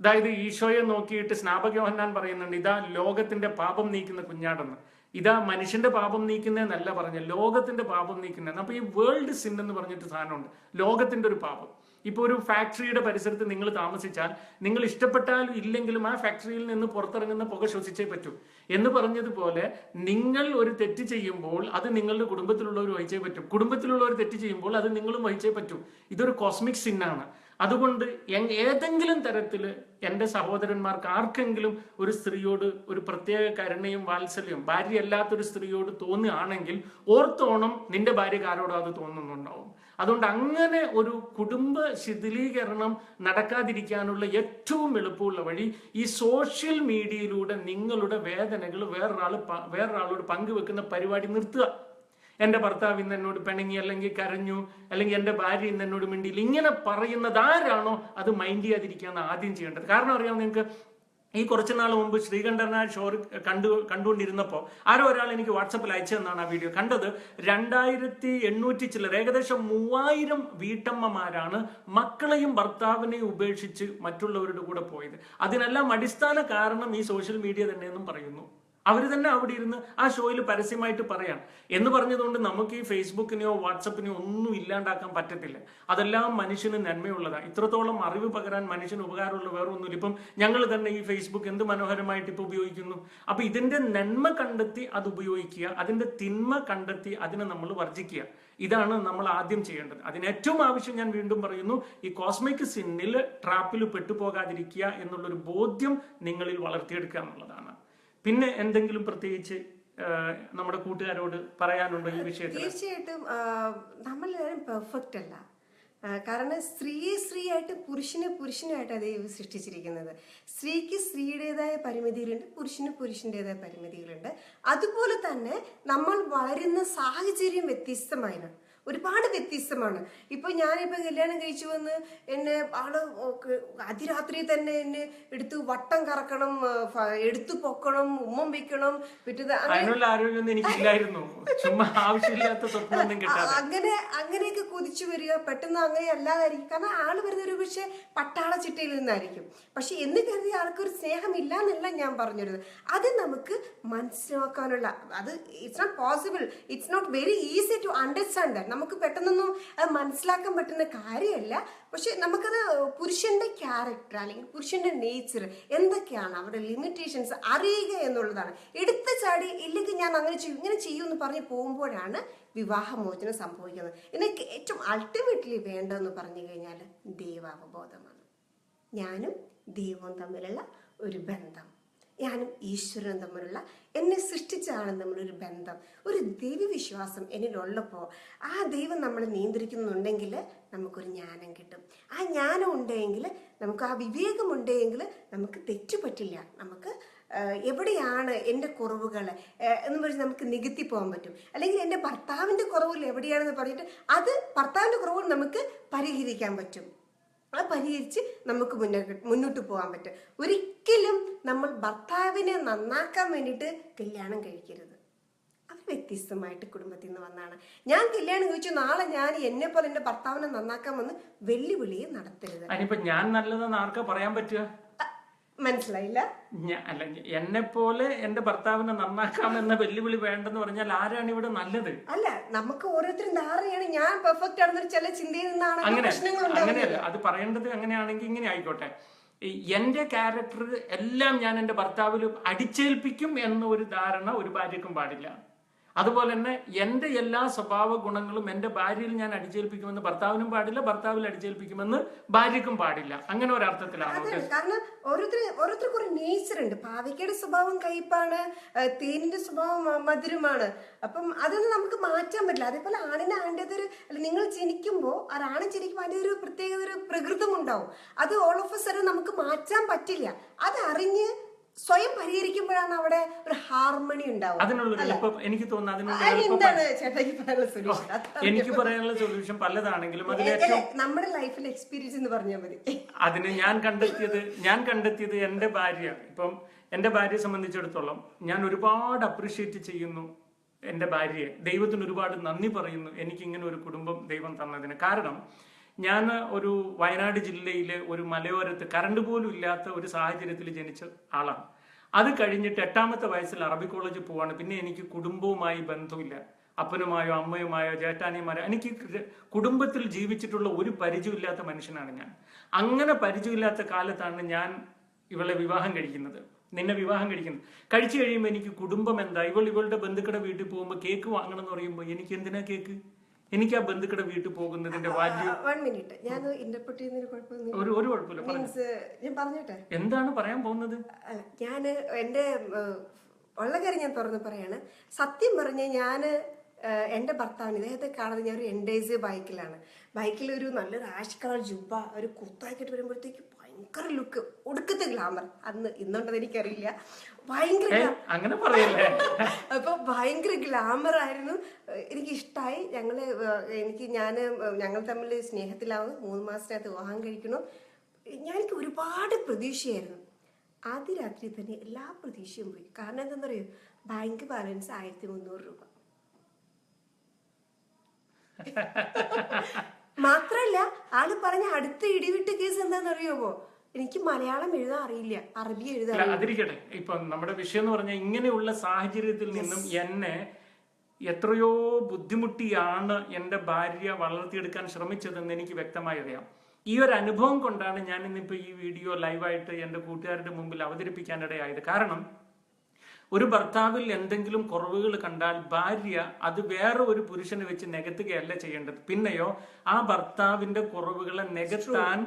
അതായത് ഈശോയെ നോക്കിയിട്ട് സ്നാപക യോഹന്നാൻ പറയുന്നുണ്ട് ഇതാ ലോകത്തിന്റെ പാപം നീക്കുന്ന കുഞ്ഞാടെന്ന്. ഇതാ മനുഷ്യന്റെ പാപം നീക്കുന്നതെന്നല്ല പറഞ്ഞ ലോകത്തിന്റെ പാപം നീക്കുന്ന അപ്പൊ ഈ വേൾഡ് സിൻ എന്ന് പറഞ്ഞിട്ട് സാധനമുണ്ട്. ലോകത്തിന്റെ ഒരു പാപം. ഇപ്പൊ ഒരു ഫാക്ടറിയുടെ പരിസരത്ത് നിങ്ങൾ താമസിച്ചാൽ നിങ്ങൾ ഇഷ്ടപ്പെട്ടാലും ഇല്ലെങ്കിലും ആ ഫാക്ടറിയിൽ നിന്ന് പുറത്തിറങ്ങുന്ന പുക ശ്വസിച്ചേ പറ്റൂ. എന്ന് പറഞ്ഞതുപോലെ നിങ്ങൾ ഒരു തെറ്റ് ചെയ്യുമ്പോൾ അത് നിങ്ങളുടെ കുടുംബത്തിലുള്ളവർ വഹിച്ചേ പറ്റും. കുടുംബത്തിലുള്ളവർ തെറ്റ് ചെയ്യുമ്പോൾ അത് നിങ്ങളും വഹിച്ചേ പറ്റൂ. ഇതൊരു കോസ്മിക് സിന്നാണ് അതുകൊണ്ട് ഏതെങ്കിലും തരത്തിൽ എന്റെ സഹോദരന്മാർക്ക് ആർക്കെങ്കിലും ഒരു സ്ത്രീയോട് ഒരു പ്രത്യേക കരുണയും വാത്സല്യവും ഭാര്യയല്ലാത്തൊരു സ്ത്രീയോട് തോന്നുകയാണെങ്കിൽ ഓർത്തോണം നിന്റെ ഭാര്യ ആരോടും അത് തോന്നുന്നുണ്ടാവും. അതുകൊണ്ട് അങ്ങനെ ഒരു കുടുംബ ശിഥിലീകരണം നടക്കാതിരിക്കാനുള്ള ഏറ്റവും എളുപ്പമുള്ള വഴി ഈ സോഷ്യൽ മീഡിയയിലൂടെ നിങ്ങളുടെ വേദനകൾ വേറൊരാൾ വേറൊരാളോട് പങ്കുവെക്കുന്ന പരിപാടി നിർത്തുക. എന്റെ ഭർത്താവ് ഇന്ന് എന്നോട് പിണങ്ങി അല്ലെങ്കിൽ കരഞ്ഞു അല്ലെങ്കിൽ എന്റെ ഭാര്യ ഇന്ന് എന്നോട് മിണ്ടിയില്ല. ഇങ്ങനെ പറയുന്നത് ആരാണോ അത് മൈൻഡ് ചെയ്യാതിരിക്കുകയാണ് ആദ്യം ചെയ്യേണ്ടത്. കാരണം അറിയാം നിങ്ങൾക്ക്? ഈ കുറച്ച് നാൾ മുമ്പ് ശ്രീകണ്ഠനായ ഷോർ കണ്ടു കണ്ടുകൊണ്ടിരുന്നപ്പോൾ ആരോ ഒരാൾ എനിക്ക് വാട്സപ്പിൽ അയച്ചു തന്നാണ് ആ വീഡിയോ കണ്ടത് രണ്ടായിരത്തി എണ്ണൂറ്റി ചില്ലർ ഏകദേശം മൂവായിരം വീട്ടമ്മമാരാണ് മക്കളെയും ഭർത്താവിനെയും ഉപേക്ഷിച്ച് മറ്റുള്ളവരുടെ കൂടെ പോയത്. അതിനെല്ലാം അടിസ്ഥാന കാരണം ഈ സോഷ്യൽ മീഡിയ തന്നെയെന്നും പറയുന്നു. അവർ തന്നെ അവിടെ ഇരുന്ന് ആ ഷോയിൽ പരസ്യമായിട്ട് പറയാം എന്ന് പറഞ്ഞതുകൊണ്ട് നമുക്ക് ഈ ഫേസ്ബുക്കിനെയോ വാട്സപ്പിനെയോ ഒന്നും ഇല്ലാണ്ടാക്കാൻ പറ്റത്തില്ല. അതെല്ലാം മനുഷ്യന് നന്മയുള്ളതാണ് ഇത്രത്തോളം അറിവ് പകരാൻ മനുഷ്യന് ഉപകാരമുള്ള വേറെ ഒന്നുമില്ല ഇപ്പം ഞങ്ങൾ തന്നെ ഈ ഫേസ്ബുക്ക് എന്ത് മനോഹരമായിട്ട് ഇപ്പം ഉപയോഗിക്കുന്നു? അപ്പം ഇതിന്റെ നന്മ കണ്ടെത്തി അത് ഉപയോഗിക്കുക അതിന്റെ തിന്മ കണ്ടെത്തി അതിനെ നമ്മൾ വർജിക്കുക ഇതാണ് നമ്മൾ ആദ്യം ചെയ്യേണ്ടത്. അതിന് ഏറ്റവും ആവശ്യം ഞാൻ വീണ്ടും പറയുന്നു ഈ കോസ്മിക് സിന്നിൽ ട്രാപ്പിൽ പെട്ടുപോകാതിരിക്കുക എന്നുള്ളൊരു ബോധ്യം നിങ്ങളിൽ വളർത്തിയെടുക്കുക എന്നുള്ളതാണ്. പിന്നെ എന്തെങ്കിലും പ്രത്യേകിച്ച് നമ്മുടെ കൂട്ടുകാരോട് പറയാനുണ്ടോ ഈ വിഷയത്തിൽ തീർച്ചയായിട്ടും നമ്മളെല്ലാവരും പെർഫെക്റ്റ് അല്ല. കാരണം സ്ത്രീയെ സ്ത്രീയായിട്ട് പുരുഷനെ പുരുഷനായിട്ട് ദൈവം സൃഷ്ടിച്ചിരിക്കുന്നത്. സ്ത്രീക്ക് സ്ത്രീയുടേതായ പരിമിതികളുണ്ട് പുരുഷന് പുരുഷന്റെതായ പരിമിതികളുണ്ട്. അതുപോലെ തന്നെ നമ്മൾ വളരുന്ന സാഹചര്യം വ്യത്യസ്തമായിരുന്നു ഒരുപാട് വ്യത്യസ്തമാണ്. ഇപ്പൊ ഞാനിപ്പോ കല്യാണം കഴിച്ചു വന്ന് എന്നെ ആൾ അതിരാത്രി തന്നെ എന്നെ എടുത്ത് വട്ടം കറക്കണം എടുത്തു പൊക്കണം ഉമ്മം വെക്കണം പിറ്റത് അങ്ങനെ അങ്ങനെയൊക്കെ കുതിച്ചു വരിക പെട്ടെന്ന് അങ്ങനെ അല്ലാതായിരിക്കും. കാരണം ആൾ വരുന്ന ഒരു പക്ഷെ പട്ടാള ചിട്ടയിൽ നിന്നായിരിക്കും. പക്ഷെ എന്ന് കരുതി ആൾക്കൊരു സ്നേഹമില്ല എന്നല്ല ഞാൻ പറഞ്ഞിരുന്നത്. അത് നമുക്ക് മനസ്സിലാക്കാനുള്ള അത് it's not possible it's not very easy to understand that നമുക്ക് പെട്ടെന്നൊന്നും അത് മനസ്സിലാക്കാൻ പറ്റുന്ന കാര്യമല്ല. പക്ഷെ നമുക്കത് പുരുഷന്റെ ക്യാരക്ടർ അല്ലെങ്കിൽ പുരുഷന്റെ നേച്ചർ എന്തൊക്കെയാണ്? അവരുടെ ലിമിറ്റേഷൻസ് അറിയുക എന്നുള്ളതാണ്. എടുത്ത ചാടി ഇല്ലെങ്കിൽ ഞാൻ അങ്ങനെ ചെയ്യും ഇങ്ങനെ ചെയ്യും എന്ന് പറഞ്ഞ് പോകുമ്പോഴാണ് വിവാഹമോചനം സംഭവിക്കുന്നത്. എനിക്ക് ഏറ്റവും അൾട്ടിമേറ്റ്ലി വേണ്ടതെന്ന് പറഞ്ഞു കഴിഞ്ഞാൽ ദൈവാവബോധമാണ്. ഞാനും ദൈവവും തമ്മിലുള്ള ഒരു ബന്ധം. ഞാനും ഈശ്വരനും തമ്മിലുള്ള എന്നെ സൃഷ്ടിച്ച ആളും തമ്മിലൊരു ബന്ധം. ഒരു ദൈവവിശ്വാസം എന്നിലുള്ളപ്പോൾ ആ ദൈവം നമ്മളെ നിയന്ത്രിക്കുന്നുണ്ടെങ്കിൽ നമുക്കൊരു ജ്ഞാനം കിട്ടും. ആ ജ്ഞാനം ഉണ്ടെങ്കിൽ നമുക്ക് ആ വിവേകം ഉണ്ടെങ്കിൽ നമുക്ക് തെറ്റുപറ്റില്ല നമുക്ക് എവിടെയാണ് എന്റെ കുറവുകൾ? എന്ന് പറഞ്ഞ് നമുക്ക് നികത്തി പോകാൻ പറ്റും. അല്ലെങ്കിൽ എന്റെ ഭർത്താവിന്റെ കുറവുകൾ എവിടെയാണെന്ന് പറഞ്ഞിട്ട് അത് ഭർത്താവിന്റെ കുറവുകൾ നമുക്ക് പരിഹരിക്കാൻ പറ്റും. അത് പരിഹരിച്ച് നമുക്ക് മുന്നോട്ട് മുന്നോട്ട് പോകാൻ പറ്റും. ഒരിക്കലും നമ്മൾ ഭർത്താവിനെ നന്നാക്കാൻ വേണ്ടിയിട്ട് കല്യാണം കഴിക്കരുത്. വ്യത്യസ്തമായിട്ട് കുടുംബത്തിൽ നിന്ന് വന്നാണ് ഞാൻ കല്യാണം കഴിച്ചു നാളെ ഞാൻ എന്നെ പോലെ എന്റെ ഭർത്താവിനെ നന്നാക്കാൻ വന്ന് വെല്ലുവിളിയെ നടത്തരുത്. ഞാൻ നല്ലതെന്ന് ആർക്കാ പറയാൻ പറ്റുക? മനസ്സിലായില്ല? അല്ല എന്നെ പോലെ എന്റെ ഭർത്താവിനെ നന്നാക്കാം എന്ന വെല്ലുവിളി വേണ്ടെന്ന് പറഞ്ഞാൽ ആരാണ് ഇവിടെ നല്ലത്? അല്ല നമുക്ക് ഓരോരുത്തരും ധാരണയാണ് ഞാൻ പെർഫെക്റ്റ് ആണെന്നൊരു ചില ചിന്തയിൽ നിന്നാണ് അങ്ങനെ പ്രശ്നങ്ങൾ അങ്ങനെയല്ല. അത് പറയേണ്ടത് അങ്ങനെയാണെങ്കിൽ ഇങ്ങനെ ആയിക്കോട്ടെ. എന്റെ ക്യാരക്ടർ എല്ലാം ഞാൻ എന്റെ ഭർത്താവിൽ അടിച്ചേൽപ്പിക്കും എന്നൊരു ധാരണ ഒരു ഭാര്യക്കും പാടില്ല. അതുപോലെ തന്നെ എന്റെ എല്ലാ സ്വഭാവ ഗുണങ്ങളും എന്റെ ഭാര്യയിൽ ഞാൻ അടിച്ചേൽപ്പിക്കുമെന്ന് ഭർത്താവിനും പാടില്ല ഭർത്താവിൽ അടിച്ചേൽപ്പിക്കുമെന്ന് ഭാര്യക്കും പാടില്ല. അങ്ങനെ ഒരർത്ഥത്തിലാണ് കാരണം ഓരോരുത്തർ ഓരോരുത്തർക്ക് ഒരു നേച്ചർ ഉണ്ട്. പാവയ്ക്കയുടെ സ്വഭാവം കയ്പാണ് തേനിന്റെ സ്വഭാവം മധുരമാണ്. അപ്പം അതൊന്നും നമുക്ക് മാറ്റാൻ പറ്റില്ല. അതേപോലെ ആണിന് ആണ്ടേതൊരു ഒരു അല്ല നിങ്ങൾ ജനിക്കുമ്പോൾ ഒരാണ് ജനിക്കുമ്പോൾ അതിന്റെ ഒരു പ്രത്യേക ഒരു പ്രകൃതം ഉണ്ടാവും. അത് ഓൾ ഓഫ് എ സഡൻ നമുക്ക് മാറ്റാൻ പറ്റില്ല. അത് അറിഞ്ഞ് സ്വയം പരിഹരിക്കുമ്പോഴാണ് അവിടെ ഒരു ഹാർമണി ഉണ്ടാവുക. എനിക്ക് തോന്നുന്നു എനിക്ക് പറയാനുള്ള സൊല്യൂഷൻ പലതാണെങ്കിലും നമ്മുടെ ലൈഫിൽ എക്സ്പീരിയൻസ് എന്ന് പറഞ്ഞാൽ മതി. അതിന് ഞാൻ കണ്ടെത്തിയത് ഞാൻ കണ്ടെത്തിയത് എന്റെ ഭാര്യ ഇപ്പം എന്റെ ഭാര്യയെ സംബന്ധിച്ചിടത്തോളം ഞാൻ ഒരുപാട് അപ്രിഷ്യേറ്റ് ചെയ്യുന്നു എന്റെ ഭാര്യയെ. ദൈവത്തിന് ഒരുപാട് നന്ദി പറയുന്നു. എനിക്ക് ഇങ്ങനെ ഒരു കുടുംബം ദൈവം തന്നതിന്. കാരണം ഞാൻ ഒരു വയനാട് ജില്ലയിലെ ഒരു മലയോരത്ത് കറണ്ട് പോലും ഇല്ലാത്ത ഒരു സാഹചര്യത്തിൽ ജനിച്ച ആളാണ്. അത് കഴിഞ്ഞിട്ട് എട്ടാമത്തെ വയസ്സിൽ അറബി കോളേജിൽ പോവാണ്. പിന്നെ എനിക്ക് കുടുംബവുമായി ബന്ധമില്ല. അപ്പനുമായോ അമ്മയുമായോ ചേട്ടാനിയുമാരോ എനിക്ക് കുടുംബത്തിൽ ജീവിച്ചിട്ടുള്ള ഒരു പരിചയമില്ലാത്ത മനുഷ്യനാണ് ഞാൻ. അങ്ങനെ പരിചയമില്ലാത്ത കാലത്താണ് ഞാൻ ഇവളെ വിവാഹം കഴിക്കുന്നത്. നിന്നെ വിവാഹം കഴിക്കുന്നത്. കഴിച്ചു കഴിയുമ്പോൾ എനിക്ക് കുടുംബം എന്താ? ഇവൾ ഇവളുടെ ബന്ധുക്കളുടെ വീട്ടിൽ പോകുമ്പോൾ കേക്ക് വാങ്ങണം എന്ന് പറയുമ്പോൾ എനിക്ക് എന്തിനാ കേക്ക് എനിക്ക് ആ ബന്ധുക്കളുടെ വീട്ടിൽ പോകുന്നതിന്റെ വാല്യൂ വൺ മിനിറ്റ് ഞാൻ ഇന്റർപ്രറ്റ് ചെയ്യുന്നതിന് കുഴപ്പമൊന്നും ഒരു ഒരു കുഴപ്പമില്ല. മീൻസ് ഞാൻ പറഞ്ഞോട്ടെ? എന്താണ് പറയാൻ പോകുന്നത്? ഞാൻ എന്റെ ഉള്ള കാര്യം ഞാൻ തുറന്ന് പറയാണ്. സത്യം പറഞ്ഞ ഞാൻ എന്റെ ഭർത്താവിന് ഇദ്ദേഹത്തെ കാണുന്നത് ഞാൻ ഒരു എൻഡേസ് ബൈക്കിലാണ് ബൈക്കിൽ ഒരു നല്ലൊരു ആഷ് കളർ ജുബ ഒരു കുർത്താക്കിയിട്ട് വരുമ്പോഴത്തേക്ക് ഭയങ്കര ലുക്ക് ഒടുക്കത്തെ ഗ്ലാമർ. അന്ന് ഇന്നുണ്ടെന്ന് എനിക്കറിയില്ല. ഭയങ്കര അങ്ങനെ പറയല്ലേ? അപ്പൊ ഭയങ്കര ഗ്ലാമർ ആയിരുന്നു. എനിക്ക് ഇഷ്ടമായി ഞങ്ങൾ എനിക്ക് ഞാൻ ഞങ്ങൾ തമ്മിൽ സ്നേഹത്തിലാവും. മൂന്ന് മാസത്തിനകത്ത് വിവാഹം കഴിക്കണു ഞാൻ എനിക്ക് ഒരുപാട് പ്രതീക്ഷയായിരുന്നു. ആദ്യ രാത്രി തന്നെ എല്ലാ പ്രതീക്ഷയും പോയി. കാരണം എന്താണെന്ന് അറിയോ? ബാങ്ക് ബാലൻസ് ആയിരത്തി മുന്നൂറ് രൂപ. മാത്രല്ല ആൾ പറഞ്ഞ അടുത്ത ഇടിവിട്ട് കേസ് എന്താന്ന് അറിയാമോ എനിക്ക് മലയാളം എഴുതാൻ അറിയില്ല. അറബി എഴുതാൻ അതിരിക്കട്ടെ. ഇപ്പൊ നമ്മുടെ വിഷയം എന്ന് പറഞ്ഞാൽ ഇങ്ങനെയുള്ള സാഹചര്യത്തിൽ നിന്നും എന്നെ എത്രയോ ബുദ്ധിമുട്ടിയാണ് എന്റെ ഭാര്യ വളർത്തിയെടുക്കാൻ ശ്രമിച്ചതെന്ന് എനിക്ക് വ്യക്തമായി അറിയാം. ഈ ഒരു അനുഭവം കൊണ്ടാണ് ഞാൻ ഇന്നിപ്പോ ഈ വീഡിയോ ലൈവായിട്ട് എന്റെ കൂട്ടുകാരുടെ മുമ്പിൽ അവതരിപ്പിക്കാനിടയായത് കാരണം ഒരു ഭർത്താവിൽ എന്തെങ്കിലും കുറവുകൾ കണ്ടാൽ ഭാര്യ അത് വേറെ ഒരു പുരുഷനെ വെച്ച് നികത്തുകയല്ല ചെയ്യേണ്ടത്. പിന്നെയോ ആ ഭർത്താവിന്റെ കുറവുകളെ നികത്താൻ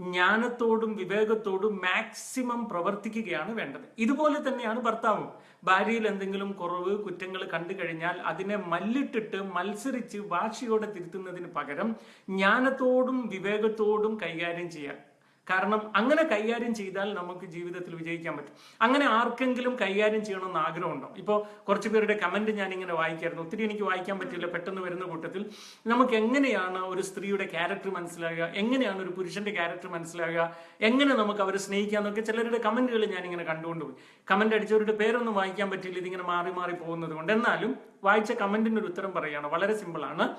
ജ്ഞാനത്തോടും വിവേകത്തോടും മാക്സിമം പ്രവർത്തിക്കുകയാണ് വേണ്ടത്. ഇതുപോലെ തന്നെയാണ് ഭർത്താവും. ഭാര്യയിൽ എന്തെങ്കിലും കുറവ് കുറ്റങ്ങൾ കണ്ടു കഴിഞ്ഞാൽ അതിനെ മല്ലിട്ടിട്ട് മത്സരിച്ച് വാശിയോടെ തിരുത്തുന്നതിന് പകരം ജ്ഞാനത്തോടും വിവേകത്തോടും കൈകാര്യം ചെയ്യാം കാരണം അങ്ങനെ കൈകാര്യം ചെയ്താൽ നമുക്ക് ജീവിതത്തിൽ വിജയിക്കാൻ പറ്റും. അങ്ങനെ ആർക്കെങ്കിലും കൈകാര്യം ചെയ്യണമെന്ന് ആഗ്രഹമുണ്ടോ? ഇപ്പോൾ കുറച്ച് പേരുടെ കമന്റ് ഞാൻ ഇങ്ങനെ വായിക്കായിരുന്നു. ഒത്തിരി എനിക്ക് വായിക്കാൻ പറ്റില്ല പെട്ടെന്ന് വരുന്ന കൂട്ടത്തിൽ. നമുക്ക് എങ്ങനെയാണ് ഒരു സ്ത്രീയുടെ ക്യാരക്ടർ മനസ്സിലാകുക? എങ്ങനെയാണ് ഒരു പുരുഷന്റെ ക്യാരക്ടർ മനസ്സിലാകുക? എങ്ങനെ നമുക്ക് അവരെ സ്നേഹിക്കാന്നൊക്കെ ചിലരുടെ കമന്റുകൾ ഞാൻ ഇങ്ങനെ കണ്ടുകൊണ്ടുപോയി. കമന്റ് അടിച്ചവരുടെ പേരൊന്നും വായിക്കാൻ പറ്റില്ല ഇതിങ്ങനെ മാറി മാറി പോകുന്നത് കൊണ്ട്. എന്നാലും വായിച്ച കമന്റിന് ഒരു ഉത്തരം പറയുകയാണ്. വളരെ സിമ്പിളാണ്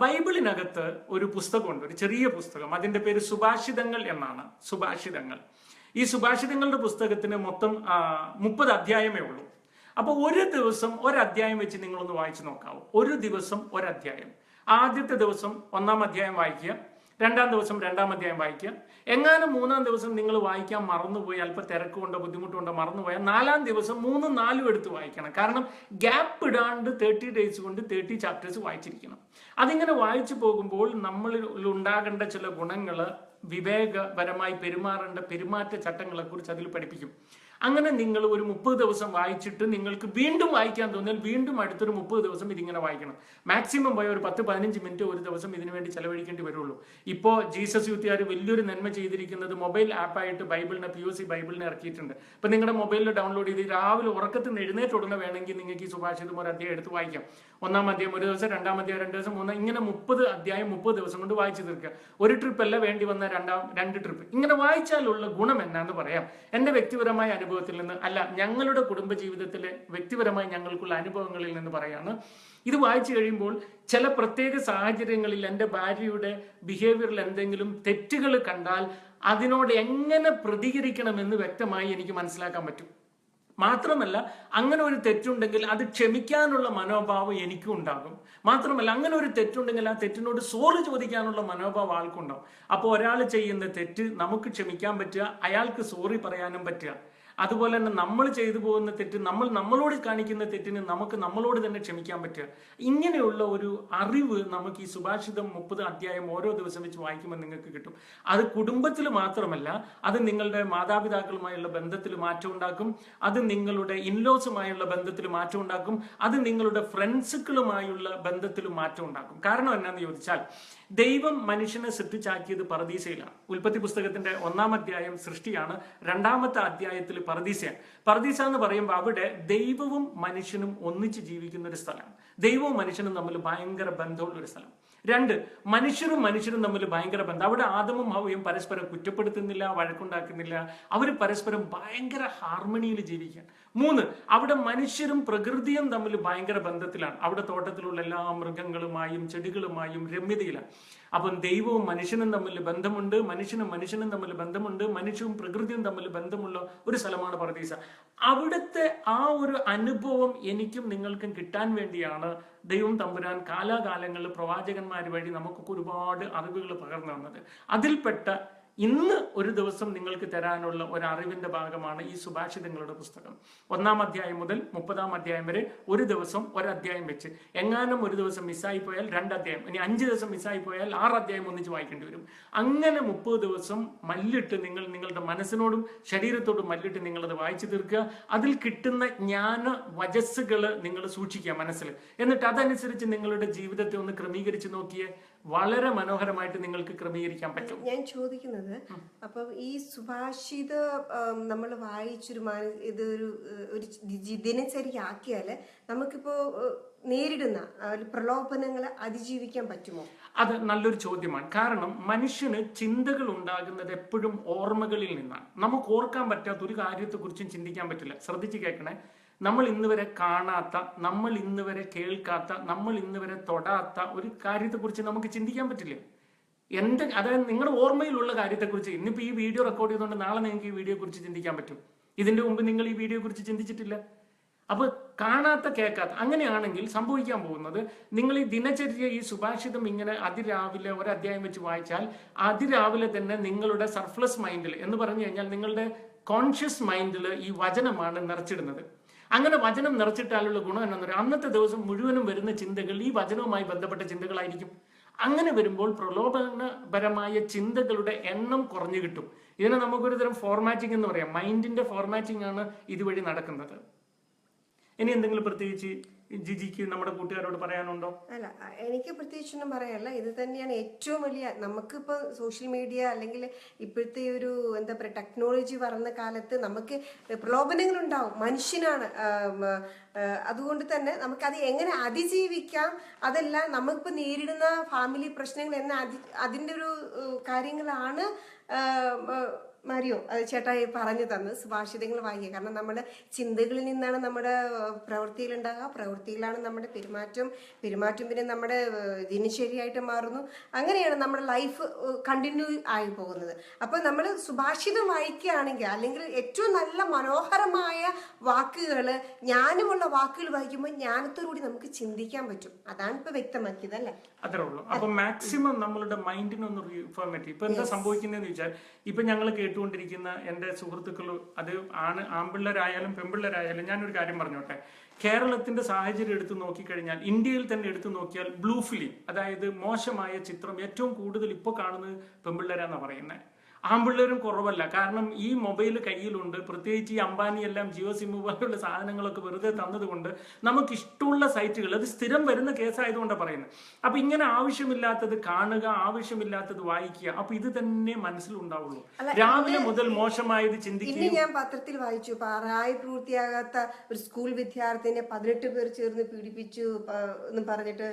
ബൈബിളിനകത്ത് ഒരു പുസ്തകമുണ്ട് ഒരു ചെറിയ പുസ്തകം. അതിന്റെ പേര് സുഭാഷിതങ്ങൾ എന്നാണ്. സുഭാഷിതങ്ങൾ. ഈ സുഭാഷിതങ്ങളുടെ പുസ്തകത്തിന് മൊത്തം മുപ്പത് അധ്യായമേ ഉള്ളൂ. അപ്പൊ ഒരു ദിവസം ഒരധ്യായം വെച്ച് നിങ്ങളൊന്ന് വായിച്ചു നോക്കാവൂ. ഒരു ദിവസം ഒരധ്യായം. ആദ്യത്തെ ദിവസം ഒന്നാം അധ്യായം വായിക്കുക. രണ്ടാം ദിവസം രണ്ടാം അധ്യായം വായിക്കുക. എങ്ങാനും മൂന്നാം ദിവസം നിങ്ങൾ വായിക്കാൻ മറന്നുപോയി അല്പം തിരക്ക് കൊണ്ടോ ബുദ്ധിമുട്ടുകൊണ്ടോ മറന്നുപോയാൽ നാലാം ദിവസം മൂന്നും നാലും എടുത്ത് വായിക്കണം. കാരണം ഗ്യാപ്പ് ഇടാണ്ട് തേർട്ടി ഡേയ്സ് കൊണ്ട് തേർട്ടി ചാപ്റ്റേഴ്സ് വായിച്ചിരിക്കണം. അതിങ്ങനെ വായിച്ചു പോകുമ്പോൾ നമ്മളിൽ ഉണ്ടാകേണ്ട ചില ഗുണങ്ങൾ വിവേകപരമായി പെരുമാറേണ്ട പെരുമാറ്റ ചട്ടങ്ങളെ കുറിച്ച് അതിൽ പഠിപ്പിക്കും. അങ്ങനെ നിങ്ങൾ ഒരു മുപ്പത് ദിവസം വായിച്ചിട്ട് നിങ്ങൾക്ക് വീണ്ടും വായിക്കാൻ തോന്നിയാൽ വീണ്ടും അടുത്തൊരു മുപ്പത് ദിവസം ഇതിങ്ങനെ വായിക്കണം. മാക്സിമം പോയ ഒരു പത്ത് പതിനഞ്ച് മിനിറ്റ് ഒരു ദിവസം ഇതിനു വേണ്ടി ചെലവഴിക്കേണ്ടി വരുള്ളൂ. ഇപ്പോൾ ജീസസ് യൂത്തുകാർ വലിയൊരു നന്മ ചെയ്തിരിക്കുന്നത് മൊബൈൽ ആപ്പായിട്ട് ബൈബിളിനെ പി ഒ സി ബൈബിളിനെ ഇറക്കിയിട്ടുണ്ട്. ഇപ്പം നിങ്ങളുടെ മൊബൈലിൽ ഡൗൺലോഡ് ചെയ്ത് രാവിലെ ഉറക്കത്തിൽ നിന്ന് എഴുന്നേറ്റ് ഉടനെ വേണമെങ്കിൽ നിങ്ങൾക്ക് ഈ സുഭാഷിതം ഒരു അധ്യായം എടുത്ത് വായിക്കാം. ഒന്നാം അധ്യായം ഒരു ദിവസം രണ്ടാം അധ്യായം രണ്ട് ദിവസം മൂന്നാം ഇങ്ങനെ മുപ്പത് അധ്യായം മുപ്പത് ദിവസം കൊണ്ട് വായിച്ചു തീർക്കുക. ഒരു ട്രിപ്പ് അല്ല വേണ്ടി വന്ന രണ്ടാം രണ്ട് ട്രിപ്പ് ഇങ്ങനെ വായിച്ചാലുള്ള ഗുണം എന്നാന്ന് പറയാം. എന്റെ വ്യക്തിപരമായ അനുഭവത്തിൽ നിന്ന് അല്ല ഞങ്ങളുടെ കുടുംബജീവിതത്തിലെ വ്യക്തിപരമായി ഞങ്ങൾക്കുള്ള അനുഭവങ്ങളിൽ നിന്ന് പറയാണ്. ഇത് വായിച്ചു കഴിയുമ്പോൾ ചില പ്രത്യേക സാഹചര്യങ്ങളിൽ എന്റെ ഭാര്യയുടെ ബിഹേവിയറിൽ എന്തെങ്കിലും തെറ്റുകൾ കണ്ടാൽ അതിനോട് എങ്ങനെ പ്രതികരിക്കണമെന്ന് വ്യക്തമായി എനിക്ക് മനസ്സിലാക്കാൻ പറ്റും. മാത്രമല്ല അങ്ങനെ ഒരു തെറ്റുണ്ടെങ്കിൽ അത് ക്ഷമിക്കാനുള്ള മനോഭാവം എനിക്കും ഉണ്ടാകും. മാത്രമല്ല അങ്ങനെ ഒരു തെറ്റുണ്ടെങ്കിൽ ആ തെറ്റിനോട് സോറി ചോദിക്കാനുള്ള മനോഭാവം ആൾക്കുണ്ടാവും. അപ്പോൾ ഒരാൾ ചെയ്യുന്ന തെറ്റ് നമുക്ക് ക്ഷമിക്കാൻ പറ്റുക അയാൾക്ക് സോറി പറയാനും പറ്റുക. അതുപോലെ തന്നെ നമ്മൾ ചെയ്തു പോകുന്ന തെറ്റ് നമ്മൾ നമ്മളോട് കാണിക്കുന്ന തെറ്റിന് നമുക്ക് നമ്മളോട് തന്നെ ക്ഷമിക്കാൻ പറ്റുക. ഇങ്ങനെയുള്ള ഒരു അറിവ് നമുക്ക് ഈ സുഭാഷിതം മുപ്പത് അധ്യായം ഓരോ ദിവസം വെച്ച് വായിക്കുമ്പോൾ നിങ്ങൾക്ക് കിട്ടും. അത് കുടുംബത്തിൽ മാത്രമല്ല അത് നിങ്ങളുടെ മാതാപിതാക്കളുമായുള്ള ബന്ധത്തിൽ മാറ്റം ഉണ്ടാക്കും. അത് നിങ്ങളുടെ ഇൻലോസുമായുള്ള ബന്ധത്തിൽ മാറ്റം ഉണ്ടാക്കും. അത് നിങ്ങളുടെ ഫ്രണ്ട്സുകളുമായുള്ള ബന്ധത്തിലും മാറ്റം ഉണ്ടാക്കും. കാരണം എന്നാന്ന് ചോദിച്ചാൽ ദൈവം മനുഷ്യനെ സൃഷ്ടിച്ചാക്കിയത് പറദീസയിലാണ് ഉൽപ്പത്തി പുസ്തകത്തിന്റെ ഒന്നാം അധ്യായം സൃഷ്ടിയാണ്. രണ്ടാമത്തെ അധ്യായത്തിൽ പറദീസയാണ് പറദീസ എന്ന് പറയുമ്പോൾ അവിടെ ദൈവവും മനുഷ്യനും ഒന്നിച്ച് ജീവിക്കുന്ന ഒരു സ്ഥലമാണ് ദൈവവും മനുഷ്യനും തമ്മിൽ ഭയങ്കര ബന്ധമുള്ള ഒരു സ്ഥലം. രണ്ട് മനുഷ്യരും മനുഷ്യരും തമ്മിൽ ഭയങ്കര ബന്ധം. അവിടെ ആദമും ഹവയും പരസ്പരം കുറ്റപ്പെടുത്തുന്നില്ല വഴക്കുണ്ടാക്കുന്നില്ല. അവർ പരസ്പരം ഭയങ്കര ഹാർമണിയിൽ ജീവിക്കാൻ മൂന്ന് അവിടെ മനുഷ്യരും പ്രകൃതിയും തമ്മിൽ ഭയങ്കര ബന്ധത്തിലാണ്. അവിടെ തോട്ടത്തിലുള്ള എല്ലാ മൃഗങ്ങളുമായും ചെടികളുമായും രമ്യതയിലാണ്. അപ്പം ദൈവവും മനുഷ്യനും തമ്മിൽ ബന്ധമുണ്ട് മനുഷ്യനും മനുഷ്യനും തമ്മിൽ ബന്ധമുണ്ട് മനുഷ്യവും പ്രകൃതിയും തമ്മിൽ ബന്ധമുള്ള ഒരു സ്ഥലമാണ് പറദീസ അവിടുത്തെ ആ ഒരു അനുഭവം എനിക്കും നിങ്ങൾക്കും കിട്ടാൻ വേണ്ടിയാണ് ദൈവം തമ്പുരാൻ കാലാകാലങ്ങളിൽ പ്രവാചകന്മാർ വഴി നമുക്കൊക്കെ ഒരുപാട് അറിവുകൾ പകർന്നു തന്നത്. അതിൽപ്പെട്ട ഇന്ന് ഒരു ദിവസം നിങ്ങൾക്ക് തരാനുള്ള ഒരു അറിവിന്റെ ഭാഗമാണ് ഈ സുഭാഷിതങ്ങളുടെ പുസ്തകം. ഒന്നാം അധ്യായം മുതൽ മുപ്പതാം അധ്യായം വരെ ഒരു ദിവസം ഒരു ഒരധ്യായം വെച്ച്. എങ്ങാനും ഒരു ദിവസം മിസ്സായി പോയാൽ രണ്ട് അധ്യായം ഇനി അഞ്ച് ദിവസം മിസ്സായി പോയാൽ ആറ് അധ്യായം ഒന്നിച്ച് വായിക്കേണ്ടി വരും. അങ്ങനെ മുപ്പത് ദിവസം മല്ലിട്ട് നിങ്ങൾ നിങ്ങളുടെ മനസ്സിനോടും ശരീരത്തോടും മല്ലിട്ട് നിങ്ങളത് വായിച്ചു തീർക്കുക. അതിൽ കിട്ടുന്ന ജ്ഞാന വജസ്സുകൾ നിങ്ങൾ സൂക്ഷിക്കുക മനസ്സിൽ. എന്നിട്ട് അതനുസരിച്ച് നിങ്ങളുടെ ജീവിതത്തെ ഒന്ന് ക്രമീകരിച്ച് നോക്കിയേ. വളരെ മനോഹരമായിട്ട് നിങ്ങൾക്ക് ക്രമീകരിക്കാൻ പറ്റും. ഞാൻ ചോദിക്കുന്നത് അപ്പൊ ഈ സുഭാഷിത നമ്മൾ വായിച്ചൊരു മാന- ഇതൊരു ഒരു ദിനചര്യയാക്കിയാൽ നമുക്കിപ്പോ നേരിടുന്ന പ്രലോഭനങ്ങളെ അതിജീവിക്കാൻ പറ്റുമോ? അത് നല്ലൊരു ചോദ്യമാണ്. കാരണം മനുഷ്യന് ചിന്തകൾ ഉണ്ടാകുന്നത് എപ്പോഴും ഓർമ്മകളിൽ നിന്നാണ്. നമുക്ക് ഓർക്കാൻ പറ്റാത്ത ഒരു കാര്യത്തെക്കുറിച്ചും ചിന്തിക്കാൻ പറ്റില്ല. ശ്രദ്ധിച്ചു കേൾക്കണേ. നമ്മൾ ഇന്ന് വരെ കാണാത്ത നമ്മൾ ഇന്ന് വരെ കേൾക്കാത്ത നമ്മൾ ഇന്ന് വരെ തൊടാത്ത ഒരു കാര്യത്തെക്കുറിച്ച് നമുക്ക് ചിന്തിക്കാൻ പറ്റില്ല. എന്റെ അതായത് നിങ്ങളുടെ ഓർമ്മയിലുള്ള കാര്യത്തെക്കുറിച്ച് ഇന്നിപ്പോ ഈ വീഡിയോ റെക്കോർഡ് ചെയ്തുകൊണ്ട് നാളെ നിങ്ങൾക്ക് ഈ വീഡിയോ കുറിച്ച് ചിന്തിക്കാൻ പറ്റും. ഇതിന്റെ മുമ്പ് നിങ്ങൾ ഈ വീഡിയോ കുറിച്ച് ചിന്തിച്ചിട്ടില്ല. അപ്പൊ കാണാത്ത കേൾക്കാത്ത അങ്ങനെയാണെങ്കിൽ സംഭവിക്കാൻ പോകുന്നത് നിങ്ങൾ ഈ ദിനചര്യ ഈ സുഭാഷിതം ഇങ്ങനെ അതിരാവിലെ ഒരു അധ്യായം വെച്ച് വായിച്ചാൽ അതിരാവിലെ തന്നെ നിങ്ങളുടെ സർഫ്ലസ് മൈൻഡിൽ എന്ന് പറഞ്ഞു കഴിഞ്ഞാൽ നിങ്ങളുടെ കോൺഷ്യസ് മൈൻഡിൽ ഈ വചനമാണ് നിറച്ചിടുന്നത്. അങ്ങനെ വചനം നിറച്ചിട്ടാലുള്ള ഗുണം എന്നു പറയുക അന്നത്തെ ദിവസം മുഴുവനും വരുന്ന ചിന്തകൾ ഈ വചനവുമായി ബന്ധപ്പെട്ട ചിന്തകളായിരിക്കും. അങ്ങനെ വരുമ്പോൾ പ്രലോഭനപരമായ ചിന്തകളുടെ എണ്ണം കുറഞ്ഞു കിട്ടും. ഇതിനെ നമുക്കൊരു തരം ഫോർമാറ്റിംഗ് എന്ന് പറയാം. മൈൻഡിന്റെ ഫോർമാറ്റിംഗ് ആണ് ഇതുവഴി നടക്കുന്നത്. ഇനി എന്തെങ്കിലും പ്രത്യേകിച്ച് ജിജിക്ക് നമ്മുടെ കൂട്ടുകാരോട് പറയാനുണ്ടോ? അല്ല എനിക്ക് പ്രത്യേകിച്ചൊന്നും പറയാനല്ല. ഇത് തന്നെയാണ് ഏറ്റവും വലിയ നമുക്കിപ്പോൾ സോഷ്യൽ മീഡിയ അല്ലെങ്കിൽ ഇപ്പോഴത്തെ ഒരു എന്താ പറയുക ടെക്നോളജി വളർന്ന കാലത്ത് നമുക്ക് പ്രലോഭനങ്ങളുണ്ടാവും. മനുഷ്യനാണ് അതുകൊണ്ട് തന്നെ നമുക്കത് എങ്ങനെ അതിജീവിക്കാം? അതല്ല നമുക്കിപ്പോൾ നേരിടുന്ന ഫാമിലി പ്രശ്നങ്ങൾ എന്ന അതി അതിന്റെ ഒരു കാര്യങ്ങളാണ് മരിയോ? അത് ചേട്ടായി പറഞ്ഞു തന്ന് സുഭാഷിതങ്ങൾ വായിക്കുക. കാരണം നമ്മുടെ ചിന്തകളിൽ നിന്നാണ് നമ്മുടെ പ്രവൃത്തിയിലുണ്ടാകുക പ്രവൃത്തിയിലാണ് നമ്മുടെ പെരുമാറ്റം. പെരുമാറ്റം പിന്നെ നമ്മുടെ ദിനശരിയായിട്ട് മാറുന്നു. അങ്ങനെയാണ് നമ്മുടെ ലൈഫ് കണ്ടിന്യൂ ആയി പോകുന്നത്. അപ്പോൾ നമ്മൾ സുഭാഷിതം വായിക്കുകയാണെങ്കിൽ അല്ലെങ്കിൽ ഏറ്റവും നല്ല മനോഹരമായ വാക്കുകൾ ജ്ഞാനമുള്ള വാക്കുകൾ വായിക്കുമ്പോൾ ജ്ഞാനത്തോടുകൂടി നമുക്ക് ചിന്തിക്കാൻ പറ്റും. അതാണ് ഇപ്പോൾ വ്യക്തമാക്കിയത് അല്ലേ? അത്രേ ഉള്ളൂ. അപ്പൊ മാക്സിമം നമ്മളുടെ മൈൻഡിനൊന്ന് റീഫോർമേറ്റ് ഇപ്പൊ എന്താ സംഭവിക്കുന്നതെന്ന് വെച്ചാൽ ഇപ്പൊ ഞങ്ങൾ കേട്ടുകൊണ്ടിരിക്കുന്ന എന്റെ സുഹൃത്തുക്കൾ അത് ആണ് ആൺപിള്ളേരായാലും പെൺപിള്ളേരായാലും ഞാനൊരു കാര്യം പറഞ്ഞോട്ടെ. കേരളത്തിന്റെ സാഹചര്യം എടുത്തു നോക്കിക്കഴിഞ്ഞാൽ ഇന്ത്യയിൽ തന്നെ എടുത്തു നോക്കിയാൽ ബ്ലൂ ഫിലിം അതായത് മോശമായ ചിത്രം ഏറ്റവും കൂടുതൽ ഇപ്പോൾ കാണുന്നത് പെൺപിള്ളേരാന്നാ പറയുന്നത് ആൺപിള്ളേരും കുറവല്ല. കാരണം ഈ മൊബൈൽ കയ്യിലുണ്ട്. പ്രത്യേകിച്ച് ഈ അംബാനി എല്ലാം ജിയോ സിം പോലെയുള്ള സാധനങ്ങളൊക്കെ വെറുതെ തന്നതുകൊണ്ട് നമുക്ക് ഇഷ്ടമുള്ള സൈറ്റുകൾ അത് സ്ഥിരം വരുന്ന കേസായതുകൊണ്ടാണ് പറയുന്നത് അപ്പൊ ഇങ്ങനെ ആവശ്യമില്ലാത്തത് കാണുക ആവശ്യമില്ലാത്തത് വായിക്കുക അപ്പൊ ഇത് തന്നെ മനസ്സിലുണ്ടാവുള്ളൂ. രാവിലെ മുതൽ മോശമായത് ചിന്തിക്കുക ഞാൻ പത്രത്തിൽ വായിച്ചു. പ്രായപൂർത്തിയാകാത്ത ഒരു സ്കൂൾ വിദ്യാർത്ഥിനെ പതിനെട്ട് പേർ ചേർന്ന് പീഡിപ്പിച്ചു എന്ന് പറഞ്ഞിട്ട്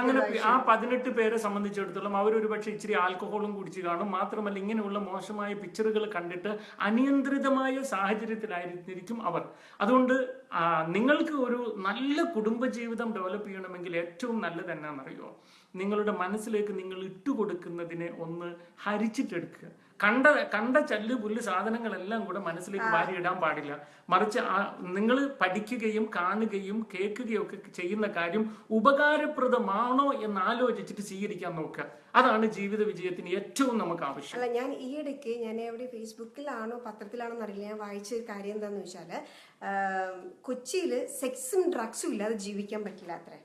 അങ്ങനെ ആ പതിനെട്ട് പേരെ സംബന്ധിച്ചിടത്തോളം അവരൊരു പക്ഷെ ഇച്ചിരി ആൽക്കഹോളും കുടിച്ച് കാണും. മാത്രമല്ല ഇങ്ങനെയുള്ള മോശമായ പിക്ചറുകൾ കണ്ടിട്ട് അനിയന്ത്രിതമായ സാഹചര്യത്തിലായിരിക്കും അവർ. അതുകൊണ്ട് നിങ്ങൾക്ക് ഒരു നല്ല കുടുംബജീവിതം ഡെവലപ്പ് ചെയ്യണമെങ്കിൽ ഏറ്റവും നല്ലത് എന്നാണെന്നറിയോ നിങ്ങളുടെ മനസ്സിലേക്ക് നിങ്ങൾ ഇട്ടുകൊടുക്കുന്നതിനെ ഒന്ന് ഹരിച്ചിട്ടെടുക്കുക. കണ്ട കണ്ട ചല്ല് പുല്ല് സാധനങ്ങളെല്ലാം കൂടെ മനസ്സിലേക്ക് വാരി ഇടാൻ പാടില്ല. മറിച്ച് നിങ്ങൾ പഠിക്കുകയും കാണുകയും കേൾക്കുകയും ഒക്കെ ചെയ്യുന്ന കാര്യം ഉപകാരപ്രദമാണോ എന്ന് ആലോചിച്ചിട്ട് സ്വീകരിക്കാൻ നോക്കുക. അതാണ് ജീവിത വിജയത്തിന് ഏറ്റവും നമുക്ക് ആവശ്യം. അല്ല ഞാൻ ഈ ഇടയ്ക്ക് ഞാൻ എവിടെ ഫേസ്ബുക്കിലാണോ പത്രത്തിലാണോ എന്നറിയില്ല ഞാൻ വായിച്ച കാര്യം എന്താണെന്ന് വെച്ചാൽ കൊച്ചിയിൽ സെക്സും ഡ്രഗ്സും ഇല്ലാതെ ജീവിക്കാൻ പറ്റില്ല അത്രേ.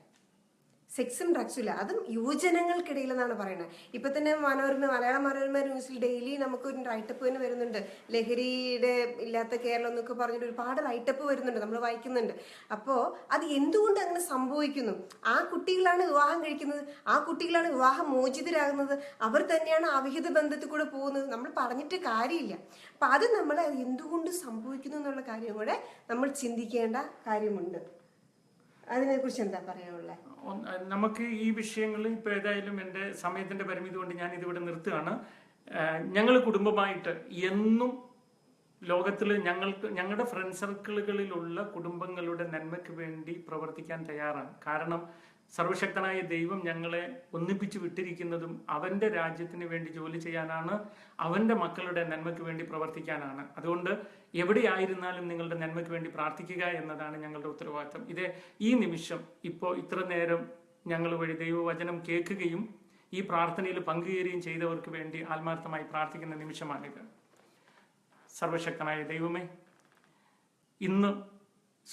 സെക്സും ഡ്രഗ്സും ഇല്ല. അതും യുവജനങ്ങൾക്കിടയിൽ എന്നാണ് പറയുന്നത്. ഇപ്പൊ തന്നെ മനോരമ മലയാള മനോരമ ന്യൂസിൽ ഡെയിലി നമുക്ക് ഒരു റൈറ്റപ്പ് തന്നെ വരുന്നുണ്ട്. ലഹരിയുടെ ഇല്ലാത്ത കേരളം എന്നൊക്കെ പറഞ്ഞിട്ട് ഒരുപാട് റൈറ്റപ്പ് വരുന്നുണ്ട്. നമ്മൾ വായിക്കുന്നുണ്ട്. അപ്പോൾ അത് എന്തുകൊണ്ട് അങ്ങനെ സംഭവിക്കുന്നു? ആ കുട്ടികളാണ് വിവാഹം കഴിക്കുന്നത്. ആ കുട്ടികളാണ് വിവാഹം മോചിതരാകുന്നത്. അവർ തന്നെയാണ് അവിഹിത ബന്ധത്തിൽ കൂടെ പോകുന്നത്. നമ്മൾ പറഞ്ഞിട്ട് കാര്യമില്ല. അപ്പം അത് നമ്മൾ എന്തുകൊണ്ട് സംഭവിക്കുന്നു എന്നുള്ള കാര്യം കൂടെ നമ്മൾ ചിന്തിക്കേണ്ട കാര്യമുണ്ട്. അതിനെക്കുറിച്ച് എന്താ പറയാനുള്ളത് നമുക്ക് ഈ വിഷയങ്ങളിൽ ഇപ്പൊ ഏതായാലും എന്റെ സമയത്തിന്റെ പരിമിതി കൊണ്ട് ഞാൻ ഇതിവിടെ നിർത്തുകയാണ്. ഞങ്ങൾ കുടുംബമായിട്ട് എന്നും ലോകത്തിൽ ഞങ്ങൾക്ക് ഞങ്ങളുടെ ഫ്രണ്ട് സർക്കിളുകളിലുള്ള കുടുംബങ്ങളുടെ നന്മയ്ക്ക് വേണ്ടി പ്രവർത്തിക്കാൻ തയ്യാറാണ്. കാരണം സർവശക്തനായ ദൈവം ഞങ്ങളെ ഒന്നിപ്പിച്ചു വിട്ടിരിക്കുന്നതും അവന്റെ രാജ്യത്തിന് വേണ്ടി ജോലി ചെയ്യാനാണ് അവന്റെ മക്കളുടെ നന്മയ്ക്ക് വേണ്ടി പ്രവർത്തിക്കാനാണ്. അതുകൊണ്ട് എവിടെയായിരുന്നാലും നിങ്ങളുടെ നന്മയ്ക്ക് വേണ്ടി പ്രാർത്ഥിക്കുക എന്നതാണ് ഞങ്ങളുടെ ഉത്തരവാദിത്തം. ഇത് ഈ നിമിഷം ഇപ്പോൾ ഇത്ര നേരം ഞങ്ങൾ വഴി ദൈവവചനം കേൾക്കുകയും ഈ പ്രാർത്ഥനയിൽ പങ്കുചേരുകയും ചെയ്തവർക്ക് വേണ്ടി ആത്മാർത്ഥമായി പ്രാർത്ഥിക്കുന്ന നിമിഷമാണിത്. സർവശക്തനായ ദൈവമേ ഇന്ന്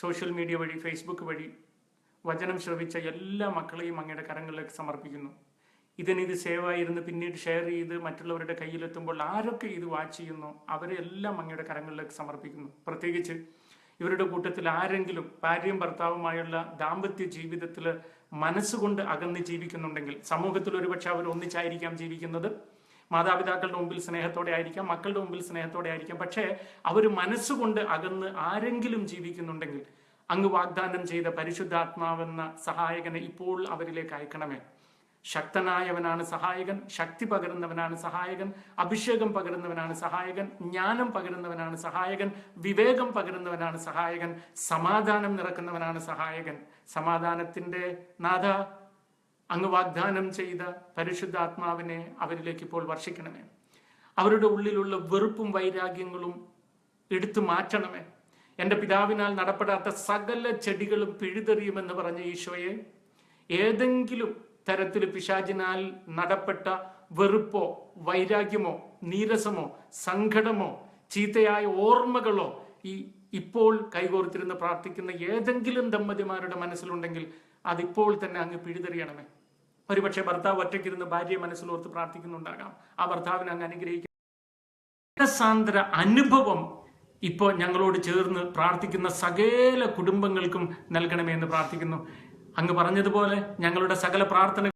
സോഷ്യൽ മീഡിയ വഴി ഫേസ്ബുക്ക് വഴി വചനം ശ്രവിച്ച എല്ലാ മക്കളെയും അങ്ങയുടെ കരങ്ങളിലേക്ക് സമർപ്പിക്കുന്നു. ഇതിനിത് സേവ് ആയിരുന്ന് പിന്നീട് ഷെയർ ചെയ്ത് മറ്റുള്ളവരുടെ കയ്യിലെത്തുമ്പോൾ ആരൊക്കെ ഇത് വാച്ച് ചെയ്യുന്നു അവരെ എല്ലാം അങ്ങയുടെ കരങ്ങളിലേക്ക് സമർപ്പിക്കുന്നു. പ്രത്യേകിച്ച് ഇവരുടെ കൂട്ടത്തിൽ ആരെങ്കിലും ഭാര്യയും ഭർത്താവുമായുള്ള ദാമ്പത്യ ജീവിതത്തിൽ മനസ്സുകൊണ്ട് അകന്ന് ജീവിക്കുന്നുണ്ടെങ്കിൽ സമൂഹത്തിൽ ഒരുപക്ഷെ അവർ ഒന്നിച്ചായിരിക്കാം ജീവിക്കുന്നത്. മാതാപിതാക്കളുടെ മുമ്പിൽ സ്നേഹത്തോടെ ആയിരിക്കാം മക്കളുടെ മുമ്പിൽ സ്നേഹത്തോടെ ആയിരിക്കാം. പക്ഷേ അവർ മനസ്സുകൊണ്ട് അകന്ന് ആരെങ്കിലും ജീവിക്കുന്നുണ്ടെങ്കിൽ അങ്ങ് വാഗ്ദാനം ചെയ്ത പരിശുദ്ധാത്മാവെന്ന സഹായകനെ ഇപ്പോൾ അവരിലേക്ക് അയക്കണമേ. ശക്തനായവനാണ് സഹായകൻ ശക്തി പകരുന്നവനാണ് സഹായകൻ അഭിഷേകം പകരുന്നവനാണ് സഹായകൻ ജ്ഞാനം പകരുന്നവനാണ് സഹായകൻ വിവേകം പകരുന്നവനാണ് സഹായകൻ സമാധാനം നിറക്കുന്നവനാണ് സഹായകൻ. സമാധാനത്തിന്റെ നാഥ അങ്ങ് വാഗ്ദാനം ചെയ്ത പരിശുദ്ധാത്മാവിനെ അവരിലേക്ക് ഇപ്പോൾ വർഷിക്കണമേ. അവരുടെ ഉള്ളിലുള്ള വെറുപ്പും വൈരാഗ്യങ്ങളും എടുത്തു മാറ്റണമേ. എന്റെ പിതാവിനാൽ നടപ്പെടാത്ത സകല ചെടികളും പിഴുതെറിയുമെന്ന് പറഞ്ഞ ഈശോയെ ഏതെങ്കിലും തരത്തിൽ പിശാചിനാൽ നടപ്പെട്ട വെറുപ്പോ വൈരാഗ്യമോ നീരസമോ സങ്കടമോ ചീത്തയായ ഓർമ്മകളോ ഈ ഇപ്പോൾ കൈകോർത്തിരുന്ന് പ്രാർത്ഥിക്കുന്ന ഏതെങ്കിലും ദമ്പതിമാരുടെ മനസ്സിലുണ്ടെങ്കിൽ അതിപ്പോൾ തന്നെ അങ്ങ് പിഴുതെറിയണമേ. ഒരുപക്ഷെ ഭർത്താവ് ഒറ്റയ്ക്കിരുന്ന് ഭാര്യയെ മനസ്സിലോർത്ത് പ്രാർത്ഥിക്കുന്നുണ്ടാകാം. ആ ഭർത്താവിനെ അങ്ങ് അനുഗ്രഹിക്കും. സാന്ദ്ര അനുഭവം ഇപ്പോൾ ഞങ്ങളോട് ചേർന്ന് പ്രാർത്ഥിക്കുന്ന സകല കുടുംബങ്ങൾക്കും നൽകണമേ എന്ന് പ്രാർത്ഥിക്കുന്നു. അങ്ങ് പറഞ്ഞതുപോലെ ഞങ്ങളുടെ സകല പ്രാർത്ഥന